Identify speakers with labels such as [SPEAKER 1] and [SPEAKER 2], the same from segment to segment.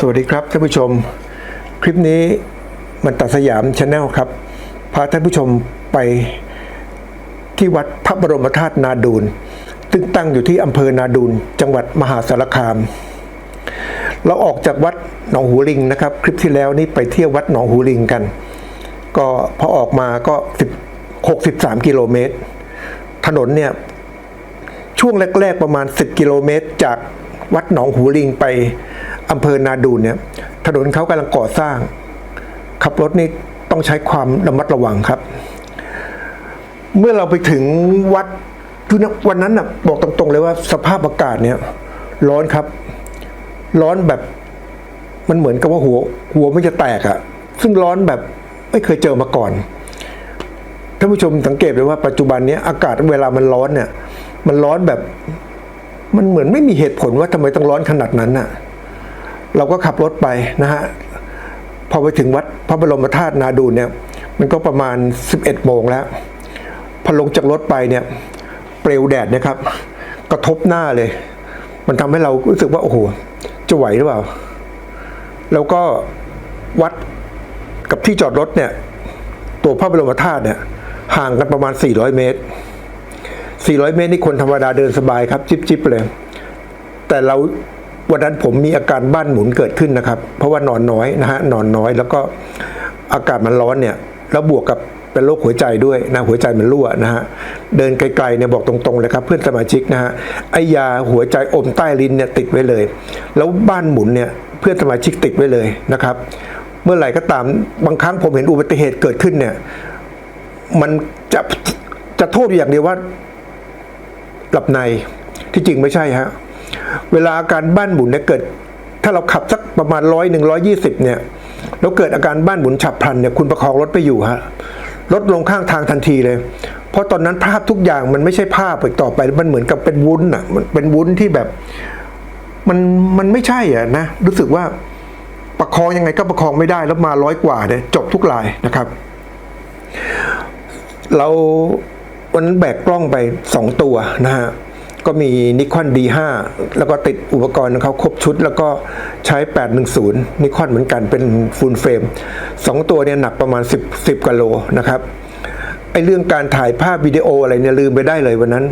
[SPEAKER 1] สวัสดีครับท่านผู้ชม คลิปนี้มันตัดสยามชาแนลครับ พาท่านผู้ชมไปที่วัดพระบรมธาตุนาดูลซึ่งตั้งอยู่ที่อำเภอนาดูลจังหวัดมหาสารคาม เราออกจากวัดหนองหูลิงนะครับ คลิปที่แล้วนี่ไปเที่ยววัดหนองหูลิงกัน ก็พอออกมาก็10 63 กิโลเมตร ถนนเนี่ย ช่วงแรก ๆ ประมาณ 10 กิโลเมตร จากวัดหนองหูลิงไป อำเภอนาดูนเนี่ยถนนเขากำลังก่อสร้าง ขับรถนี่ต้องใช้ความระมัดระวังครับ เมื่อเราไปถึงวัดคือวันนั้นน่ะบอกตรงๆเลยว่าสภาพอากาศเนี่ยร้อนครับ ร้อนแบบมันเหมือนกับว่าหัว หัวมันจะแตกอะซึ่งร้อนแบบไม่เคยเจอมาก่อนท่านผู้ชมสังเกตเลยว่าปัจจุบันนี้อากาศเวลามันร้อนเนี่ย มันร้อนแบบ มันเหมือนไม่มีเหตุผลว่าทำไมต้องร้อนขนาดนั้นน่ะ เราก็ขับรถไปนะฮะพอไปถึงวัดพระบรมธาตุนาดูนเนี่ย มันก็ประมาณ 11โมงแล้ว พอลงจากรถไปเนี่ย เปลวแดดนะครับ กระทบหน้าเลย มันทำให้เรารู้สึกว่า โอ้โห จะไหวหรือเปล่า แล้วก็วัดกับที่จอดรถเนี่ย ตัวพระบรมธาตุเนี่ยห่างกันประมาณ 400 เมตร 400 เมตรนี่คนธรรมดาเดินสบายครับ จิบๆเลย แต่เรา วันนั้นผมมีอาการบ้านหมุนเกิดขึ้นนะครับ เพราะว่านอนน้อยนะฮะนอนน้อย แล้วก็อากาศมันร้อนเนี่ยแล้วบวกกับเป็นโรคหัวใจด้วยนะหัวใจมันรั่วนะฮะเดินไกลๆเนี่ยบอกตรงๆเลยครับเพื่อนสมาชิกนะฮะไอยาหัวใจอมใต้ลิ้นเนี่ยติดไว้เลย แล้วบ้านหมุนเนี่ยเพื่อนสมาชิกติดไว้เลยนะครับ เมื่อไหร่ก็ตามบางครั้งผมเห็นอุบัติเหตุเกิดขึ้นเนี่ยมันจะจะโทษอย่างเดียวว่าหลับในที่จริงไม่ใช่ฮะ เวลาอาการบ้านหมุนเนี่ยเกิด ถ้าเราขับสักประมาณร้อยหนึ่งร้อยี่สิบเนี่ยแล้วเกิดอาการบ้านหมุนฉับพลันเนี่ยคุณประคองรถไปอยู่ฮะรถลงข้างทางทันทีเลย เพราะตอนนั้นภาพทุกอย่างมันไม่ใช่ภาพอีกต่อไป มันเหมือนกับเป็นวุ้นอะ มันเป็นวุ้นที่แบบ มันมันไม่ใช่อะนะรู้สึกว่าประคองยังไงก็ประคองไม่ได้แล้วมาร้อยกว่าเนี่ยจบทุกลายนะครับ เราวันนั้นแบกกล้องไปสองตัวนะฮะ ก็มีนิคอน D5 แล้วก็ติดอุปกรณ์ของเขาครบชุด แล้วก็ใช้ 810นิคอนเหมือนกันเป็นฟูลเฟรมสองตัวเนี่ยหนักประมาณ 10 10กิโลนะครับไอเรื่องการถ่ายภาพวิดีโออะไรเนี่ยลืมไปได้เลยวันนั้น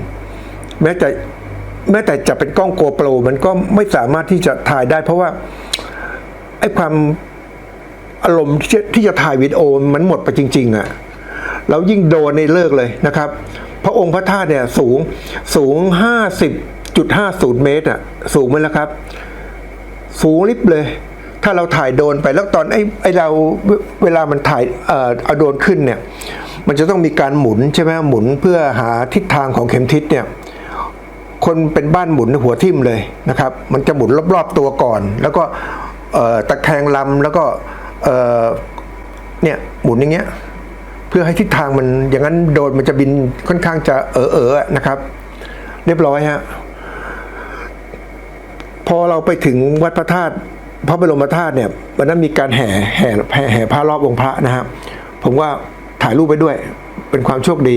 [SPEAKER 1] แม้แต่แม้แต่จะเป็นกล้องโกโปรมันก็ไม่สามารถที่จะถ่ายได้ เพราะว่าไอความอารมณ์ที่จะที่จะถ่ายวิดีโอมันหมดไปจริง ๆอะ่ะแล้วยิ่งโดนในเลิกเลยนะครับ พระองค์พระธาตุเนี่ยสูงสูง 50.50 เมตรอะสูงไหมล่ะครับ สูงลิบเลย ถ้าเราถ่ายโดนไปแล้วตอนไอ้ไอเราเวลามันถ่ายเอ่อเอาโดนขึ้นเนี่ย มันจะต้องมีการหมุนใช่ไหมหมุนเพื่อหาทิศทางของเข็มทิศเนี่ยคนเป็นบ้านหมุนหัวทิ่มเลยนะครับ มันจะหมุนรอบๆตัวก่อน แล้วก็ตะแคงลำแล้วก็เนี่ยหมุนอย่างเงี้ย พื่อให้ทิศทางมันอย่างนั้นโดรนมันจะบินค่อนข้างจะเออเออๆนะครับ เรียบร้อยฮะพอเราไปถึงวัดพระธาตุพระบรมธาตุเนี่ยวันนั้นมีการแห่แห่แห่แห่พระรอบองค์พระนะครับผมว่าถ่ายรูปไปด้วยเป็นความโชคดี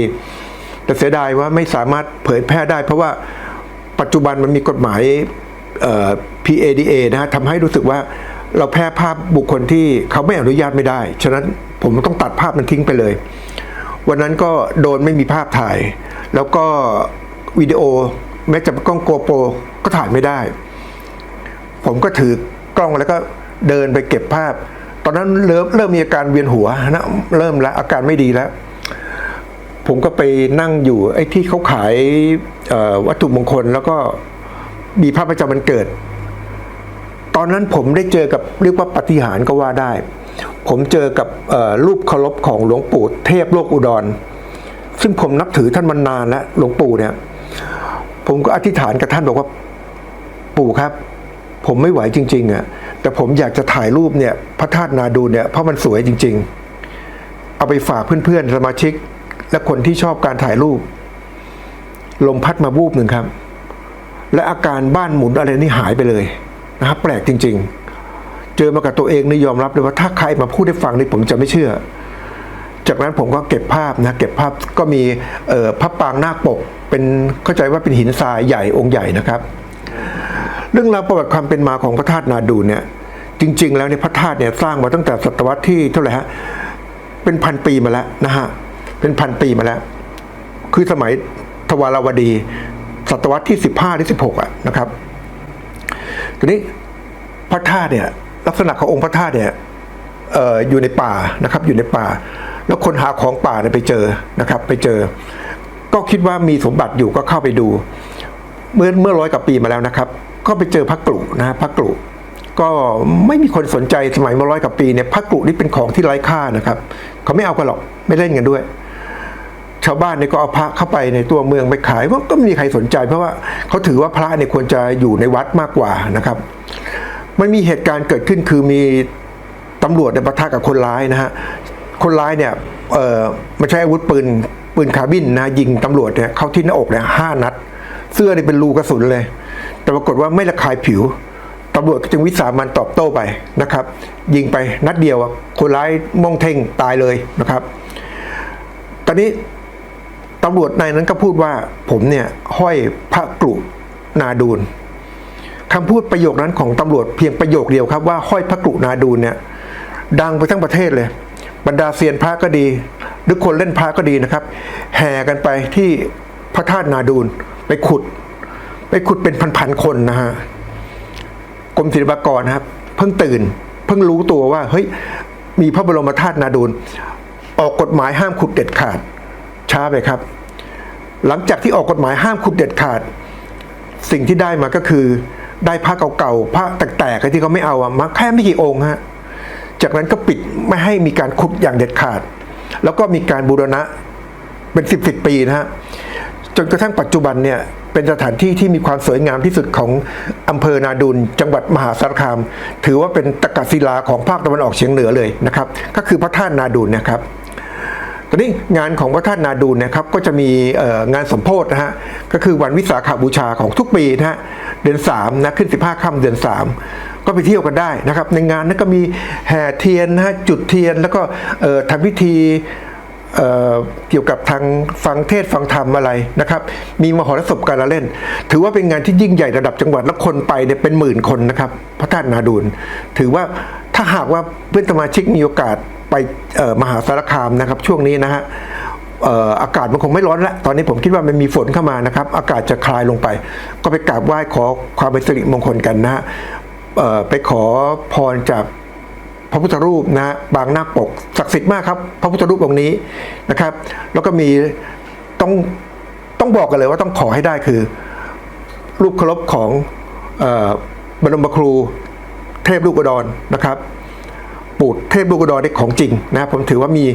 [SPEAKER 1] แต่เสียดายว่าไม่สามารถเผยแพร่ได้ เพราะว่าปัจจุบันมันมีกฎหมายเอ่อ PADA นะฮะทำให้รู้สึกว่า เราแพร่ภาพบุคคลที่เขาไม่อนุญาตไม่ได้ ฉะนั้นผมต้องตัดภาพมันทิ้งไปเลย วันนั้นก็โดนไม่มีภาพถ่าย แล้วก็วิดีโอแม้จะกล้องโกโปรก็ถ่ายไม่ได้ ผมก็ถือกล้องแล้วก็เดินไปเก็บภาพ ตอนนั้นเริ่มเริ่มมีอาการเวียนหัวนะเริ่มแล้วอาการไม่ดีแล้ว ผมก็ไปนั่งอยู่ไอ้ที่เขาขายวัตถุมงคลแล้วก็มีพระประจำวันเกิด ตอนนั้นผมได้เจอกับเรียกว่าปฏิหารก็ว่าได้ ผมเจอกับรูปเคารพของหลวงปู่เทพโลกอุดร ซึ่งผมนับถือท่านมานานแล้วหลวงปู่เนี่ย ผมก็อธิษฐานกับท่านบอกว่าปู่ครับ ผมไม่ไหวจริงๆอะแต่ผมอยากจะถ่ายรูปเนี่ยพระธาตุนาดูเนี่ยเพราะมันสวยจริง ๆ เอาไปฝากเพื่อนๆสมาชิก และคนที่ชอบการถ่ายรูป ลมพัดมาบูบหนึ่งครับ และอาการบ้านหมุนอะไรนี่หายไปเลย นะครับแปลกจริง ๆ เจอมากับตัวเองนี่ยอมรับเลยว่าถ้าใครมาพูดให้ฟังนี่ผมจะไม่เชื่อ จากนั้นผมก็เก็บภาพนะเก็บภาพก็มีพระปางนาคปกเป็นเข้าใจว่าเป็นหินทรายใหญ่องค์ใหญ่นะครับ เรื่องราวประวัติความเป็นมาของพระธาตุนาดูนเนี่ยจริง ๆ แล้วเนี่ยพระธาตุเนี่ยสร้างมาตั้งแต่ศตวรรษที่เท่าไหร่ฮะเป็นพันปีมาแล้วนะฮะเป็นพันปีมาแล้ว คือสมัยทวารวดี ศตวรรษที่สิบห้าที่สิบหกอะนะครับ ทีนี้พระธาตุเนี่ยลักษณะขององค์พระธาตุเนี่ยออยู่ในป่านะครับอยู่ในป่า แล้วคนหาของป่าเนี่ยไปเจอนะครับ ไปเจอ ก็คิดว่ามีสมบัติอยู่ก็เข้าไปดู เมื่อเมื่อร้อยกว่าปีมาแล้วนะครับ ก็ไปเจอพระกลุนะฮะพระกลุก็ไม่มีคนสนใจสมัยเมื่อร้อยกว่าปีเนี่ยพระกลุนี่เป็นของที่ไร้ค่านะครับ เขาไม่เอากันหรอกไม่เล่นกันด้วย ชาวบ้านเนี่ยก็เอาพระเข้าไปในตัวเมืองไปขายว่าะก็ไม่มีใครสนใจ เพราะว่าเขาถือว่าพระเนี่ยควรจะอยู่ในวัดมากกว่านะครับ มันมีเหตุการณ์เกิดขึ้นคือมีตำรวจเนี่ยปะทะกับคนร้ายนะฮะคนร้ายเนี่ยเออมาใช้อาวุธปืนปืนคาบินนะยิงตำรวจเนี่ยเข้าที่หน้าอกเนี่ยห้านัด เสื้อเนี่ยเป็นรูกระสุนเลย แต่ปรากฏว่าไม่ระคายผิวตำรวจก็จึงวิสามันตอบโต้ไปนะครับ ยิงไปนัดเดียวคนร้ายมองเท่งตายเลยนะครับ ตอนนี้ ตำรวจนายนั้นก็พูดว่าผมเนี่ยห้อยพระกรุนาดูลคำพูดประโยคนั้นของตำรวจเพียงประโยคเดียวครับว่าห้อยพระกรุนาดูลเนี่ยดังไปทั้งประเทศเลย บรรดาเซียนพระก็ดี หรือคนเล่นพระก็ดีนะครับ แห่กันไปที่พระธาตุนาดูลไปขุด ไปขุดเป็นพันๆคนนะฮะกรมศิลปากรนะครับ เพิ่งตื่น เพิ่งรู้ตัวว่าเฮ้ยมีพระบรมธาตุนาดูลออกกฎหมายห้ามขุดเด็ดขาดช้าไปครับ หลังจากที่ออกกฎหมายห้ามขุดเด็ดขาด สิ่งที่ได้มาก็คือ ได้ผ้าเก่าๆผ้าแตกๆที่เขาไม่เอาอะมาแค่ไม่กี่องค์ฮะจากนั้นก็ปิดไม่ให้มีการขุดอย่างเด็ดขาด แล้วก็มีการบูรณะเป็นสิบสิบปีนะฮะจนกระทั่งปัจจุบันเนี่ยเป็นสถานที่ที่มีความสวยงามที่สุดของอำเภอนาดุลจังหวัดมหาสารคาม ถือว่าเป็นตะกศิลาของภาคตะวันออกเฉียงเหนือเลยนะครับ ก็คือพระธาตุนาดุลนะครับ ตอนนี้งานของพระธาตุนาดูลเนะครับก็จะมีงานสมโพธินะฮะก็คือวันวิสาขบูชาของทุกปีนะฮะเดือน3นะขึ้น 15ค่ำเดือน 3 ก็ไปเที่ยวกันได้นะครับ ในงานนั้นก็มีแห่เทียนนะฮะจุดเทียนแล้วก็ทำพิธีเเกี่ยวกับทางฟังเทศฟังธรรมอะไรนะครับ มีมหรสพการละเล่น ถือว่าเป็นงานที่ยิ่งใหญ่ระดับจังหวัดและคนไปเนี่ยเป็นหมื่นคนนะครับพระธาตุนาดูลถือว่าถ้าหากว่าเพื่อนสมาชิกมีโอกาส ไปมหาสารคามนะครับ ช่วงนี้นะฮะอากาศมันคงไม่ร้อนล้วตอนนี้ผมคิดว่ามันมีฝนเข้ามานะครับ อากาศจะคลายลงไป ก็ไปกราบไหว้ขอความเป็นสิริมงคลกันนะฮะไปขอพรจากพระพุทธรูปนะฮะบางนาคปกศักดิ์สิทธิ์มากครับ พระพุทธรูปองค์นี้นะครับ แล้วก็มีต้องต้องบอกกันเลยว่าต้องขอให้ได้คือ รูปเคารพของออบรมครูเทพลูกอดรนะครับ ปูดเทพลูกดรได้ของจริงนะผมถือว่ามี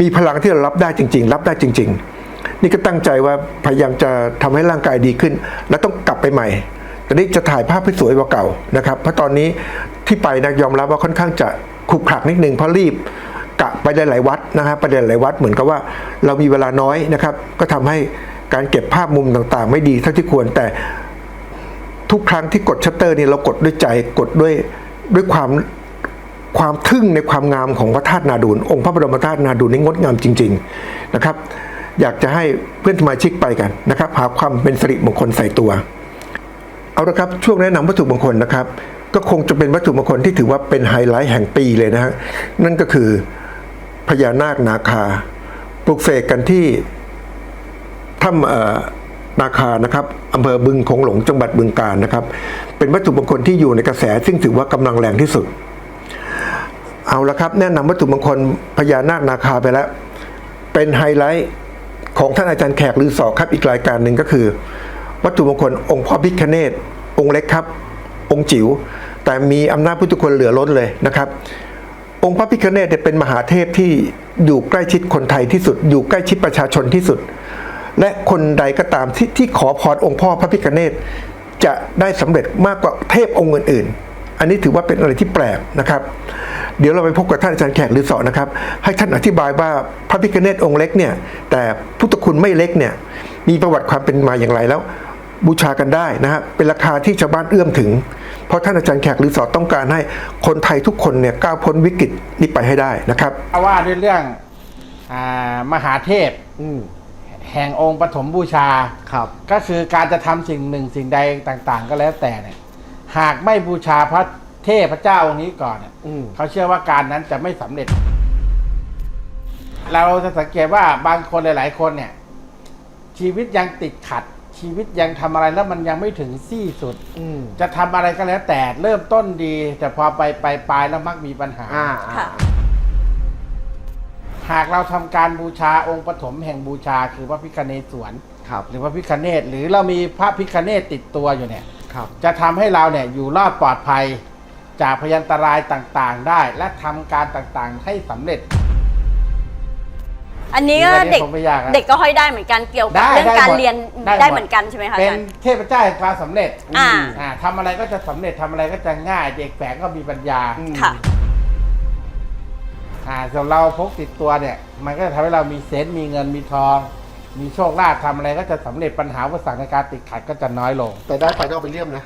[SPEAKER 1] มีพลังที่เรารับได้จริง ๆ รับได้จริง ๆ นี่ก็ตั้งใจว่าพยายามจะทำให้ร่างกายดีขึ้น แล้วต้องกลับไปใหม่ตอนนี้จะถ่ายภาพให้สวยกว่าเก่านะครับ เพราะตอนนี้ที่ไปนะยอมรับว่าค่อนข้างจะขรุกขลักนิดนึงเพราะรีบกะไปหลายๆวัดนะฮะไปหลายๆวัดเหมือนกับว่าเรามีเวลาน้อยนะครับ ก็ทำให้การเก็บภาพมุมต่างๆ ไม่ดีเท่าที่ควรแต่ทุกครั้งที่กดชัตเตอร์นี่เรากดด้วยใจกดด้วยด้วยความ ความทึ่งในความงามของพระธาตุนาดูลองค์พระบรมธาตุนาดูลนี่งดงามจริง ๆนะครับ อยากจะให้เพื่อนสมาชิกไปกันนะครับ หาความเป็นสิริมงคลใส่ตัว เอาละครับช่วงแนะนำวัตถุมงคลนะครับ ก็คงจะเป็นวัตถุมงคลที่ถือว่าเป็นไฮไลท์แห่งปีเลยนะฮะนั่นก็คือพญานาคนาคาปลุกเสกกันที่ถ้ำนาคานะครับอำเภอบึงคงหลงจังหวัดบึงกาฬนะครับ เป็นวัตถุมงคลที่อยู่ในกระแสซึ่งถือว่ากำลังแรงที่สุด เอาละครับ แนะนำวัตถุมงคลพญานาคนาคาไปแล้ว เป็นไฮไลท์ของท่านอาจารย์แขกหรือสอครับอีกรายการหนึ่งก็คือ วัตถุมงคลองค์พ่อพิคเนตองค์เล็กครับ องค์จิ๋วแต่มีอำนาจพุทธคุณเหลือล้นเลยนะครับ องค์พระพิฆเนศเป็นมหาเทพที่อยู่ใกล้ชิดคนไทยที่สุด อยู่ใกล้ชิดประชาชนที่สุด และคนใดก็ตามที่ที่ขอพรองค์พ่อพระพิฆเนศจะได้สำเร็จมากกว่าเทพองค์อื่นๆ อันนี้ถือว่าเป็นอะไรที่แปลกนะครับ เดี๋ยวเราไปพบกับท่านอาจารย์แขกหรือสอนะครับ ให้ท่านอธิบายว่าพระพิฆเนศองค์เล็กเนี่ย แต่พุทธคุณไม่เล็กเนี่ย มีประวัติความเป็นมาอย่างไรแล้ว บูชากันได้นะฮะเป็นราคาที่ชาวบ้านเอื้อมถึง เพราะท่านอาจารย์แขกหรือสอต้องการให้คนไทยทุกคนเนี่ยก้าวพ้นวิกฤตนี้ไปให้ได้นะครับ
[SPEAKER 2] ว่าด้วยเรื่องอามหาเทพ
[SPEAKER 3] อืม
[SPEAKER 2] แห่งองค์ปฐมบูชา
[SPEAKER 3] ครับ
[SPEAKER 2] ก็คือการจะทำสิ่งหนึ่งสิ่งใดต่าง ๆ ก็แล้วแต่เนี่ย หากไม่บูชาพระ เทพเจ้าองค์นี้ก่อนเนี่ย
[SPEAKER 3] อืม
[SPEAKER 2] เขาเชื่อว่าการนั้นจะไม่สำเร็จ เราจะสังเกตว่าบางคนหลาย ๆ คนเนี่ย ชีวิตยังติดขัด ชีวิตยังทำอะไรแล้วมันยังไม่ถึงที่สุด
[SPEAKER 3] อืม
[SPEAKER 2] จะทำอะไรก็แล้วแต่เริ่มต้นดี แต่พอไปไปปลายแล้วมักมีปัญหา
[SPEAKER 3] อ่า
[SPEAKER 4] ค่ะ
[SPEAKER 2] หากเราทำการบูชาองค์ปฐมแห่งบูชา คือพระพิคเนศวร
[SPEAKER 3] ครับ
[SPEAKER 2] หรือพระพิคเนศหรือเรามีพระพิคเนศติดตัวอยู่เนี่ย
[SPEAKER 3] ครับ
[SPEAKER 2] จะทำให้เราเนี่ยอยู่รอดปลอดภัย จากพยันตรายต่างๆ ได้ และทำการต่างๆ ให้สำเร็จ
[SPEAKER 4] อันนี้ก็
[SPEAKER 2] อันนี้
[SPEAKER 4] เด็ก
[SPEAKER 2] คงไม่ยากอะ
[SPEAKER 4] เด็กก็ห้อยได้เหมือนกันเกี่ยวกับ
[SPEAKER 2] ได้
[SPEAKER 4] เรื่อง
[SPEAKER 2] ได้
[SPEAKER 4] การ
[SPEAKER 2] หมด
[SPEAKER 4] เรียน
[SPEAKER 2] ได้หมด
[SPEAKER 4] ได้เหมือนกันใช่ไหมคะ
[SPEAKER 2] เป็
[SPEAKER 4] อานจารย์
[SPEAKER 2] เทพเจ้าแห่งความสำเร็จ
[SPEAKER 4] อ่า
[SPEAKER 2] อ่าทำอะไรก็จะสำเร็จทำอะไรก็จะง่าย เด็กแฝงก็มีปัญญา
[SPEAKER 3] อืม
[SPEAKER 4] ค่ะ
[SPEAKER 2] อ่าส่วนเราพกติดตัวเนี่ย มันก็จะทำให้เรามีเซนต์มีเงินมีทอง มีโชคลาภทำอะไรก็จะสำเร็จปัญหาอุปสรรคในการติดขัดก็จะน้อยลง
[SPEAKER 3] แต่ได้ไปต้องเอาไปเลี่ยมนะ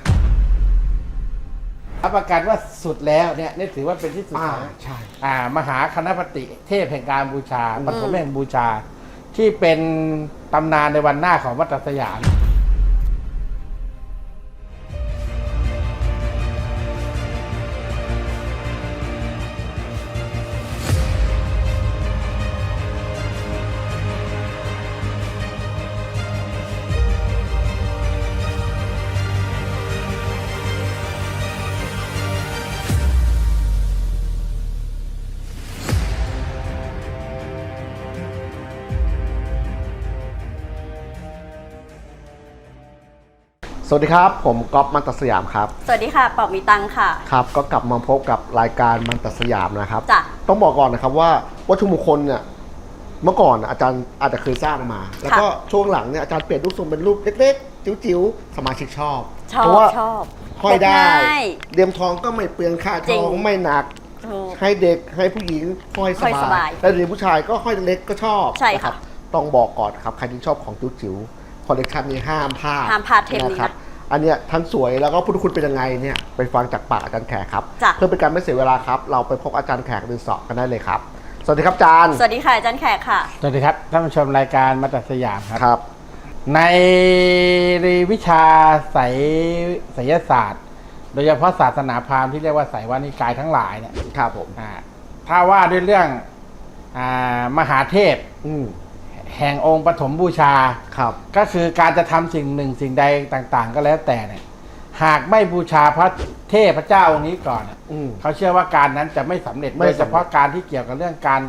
[SPEAKER 2] รับประกันว่าสุดแล้วเนี่ยนี่ถือว่าเป็นที่สุด
[SPEAKER 3] อ่า
[SPEAKER 2] ของ
[SPEAKER 3] ใช่
[SPEAKER 2] อ่ามหาคณะปฏิเทพแห่งการบูชา
[SPEAKER 3] อืม
[SPEAKER 2] ปฐมแห่งบูชา ที่เป็นตำนานในวันหน้าของวัดตสยาม
[SPEAKER 3] วัสดีครับ ผมก๊อฟมันตสยามครับ
[SPEAKER 4] สวัสดีค่ะเป่ามีตังค่ะ
[SPEAKER 3] ครับก็กลับมาพบกับรายการมันตสยามนะครับ
[SPEAKER 4] จ้ะ
[SPEAKER 3] ต้องบอกก่อนนะครับว่าวัตถุมงคลเนี่ยเมื่อก่อนน่ะอาจารย์อาจจะเคยสร้างมา แล้วก็ช่วงหลังเนี่ยอาจารย์เปลี่ยนรูปทรงเป็นรูปเล็กๆ จิ๋วๆ สมาชิกชอบ
[SPEAKER 4] ชอ
[SPEAKER 3] เพราะ
[SPEAKER 4] บ
[SPEAKER 3] ว่า
[SPEAKER 4] ชอบ
[SPEAKER 3] ห้อยได้
[SPEAKER 4] พกง่าย
[SPEAKER 3] เตรียมทองก็ไม่เปลืองค่า
[SPEAKER 4] จ
[SPEAKER 3] ท
[SPEAKER 4] ริง
[SPEAKER 3] องไม่หนัก
[SPEAKER 4] ถูก
[SPEAKER 3] ให้เด็กให้ผู้หญิงห้อยส
[SPEAKER 4] ห้อยส
[SPEAKER 3] บา
[SPEAKER 4] บายย
[SPEAKER 3] และเด็กผู้ชายก็ห้อยเล็กก็ชอบ
[SPEAKER 4] ใช่ค่ะ
[SPEAKER 3] นรับต้องบอกก่อนครับใครที่ชอบของจิ๋วๆคอลเลกชันนี้ห้ามพลาด
[SPEAKER 4] ห้ามพลาดเทปนี้
[SPEAKER 3] นะครับ อันเนี้ยทั้งสวยแล้วก็พุทธคุณเป็นยังไงเนี่ยไปฟังจากปากอาจารย์แขกครับ
[SPEAKER 4] จ้ะ
[SPEAKER 3] เพื่อเป็นการไม่เสียเวลาครับ เราไปพบอาจารย์แขกเดินสอบกันได้เลยครับ สวัสดีครับอาจารย์
[SPEAKER 4] สวัสดีค่ะอาจารย์แขกค่ะ
[SPEAKER 2] สวัสดีครับท่านผู้ชมรายการมาตัดสยามครับ
[SPEAKER 3] ครับ
[SPEAKER 2] ในวิชาไสยไสยศาสตร์ โดยเฉพาะศาสนาพราหมณ์ที่เรียกว่าไสยวานิกายทั้งหลายเนี่ย
[SPEAKER 3] ครับผม
[SPEAKER 2] อ่าถ้าว่าด้วยเรื่องอามหาเทพ
[SPEAKER 3] อืม
[SPEAKER 2] แห่งองค์ปฐมบูชา
[SPEAKER 3] ครับ
[SPEAKER 2] ก็คือการจะทำสิ่งหนึ่งสิ่งใดต่างๆ ก็แล้วแต่เนี่ยหากไม่บูชาพระเทพเจ้าองค์นี้ก่อนเนี่ย
[SPEAKER 3] อืม
[SPEAKER 2] เขาเชื่อว่าการนั้นจะไม่สำเร็จ
[SPEAKER 3] ไม่
[SPEAKER 2] โด
[SPEAKER 3] สำเร็จ
[SPEAKER 2] ยเฉพาะการที่เกี่ยวกับเรื่องการ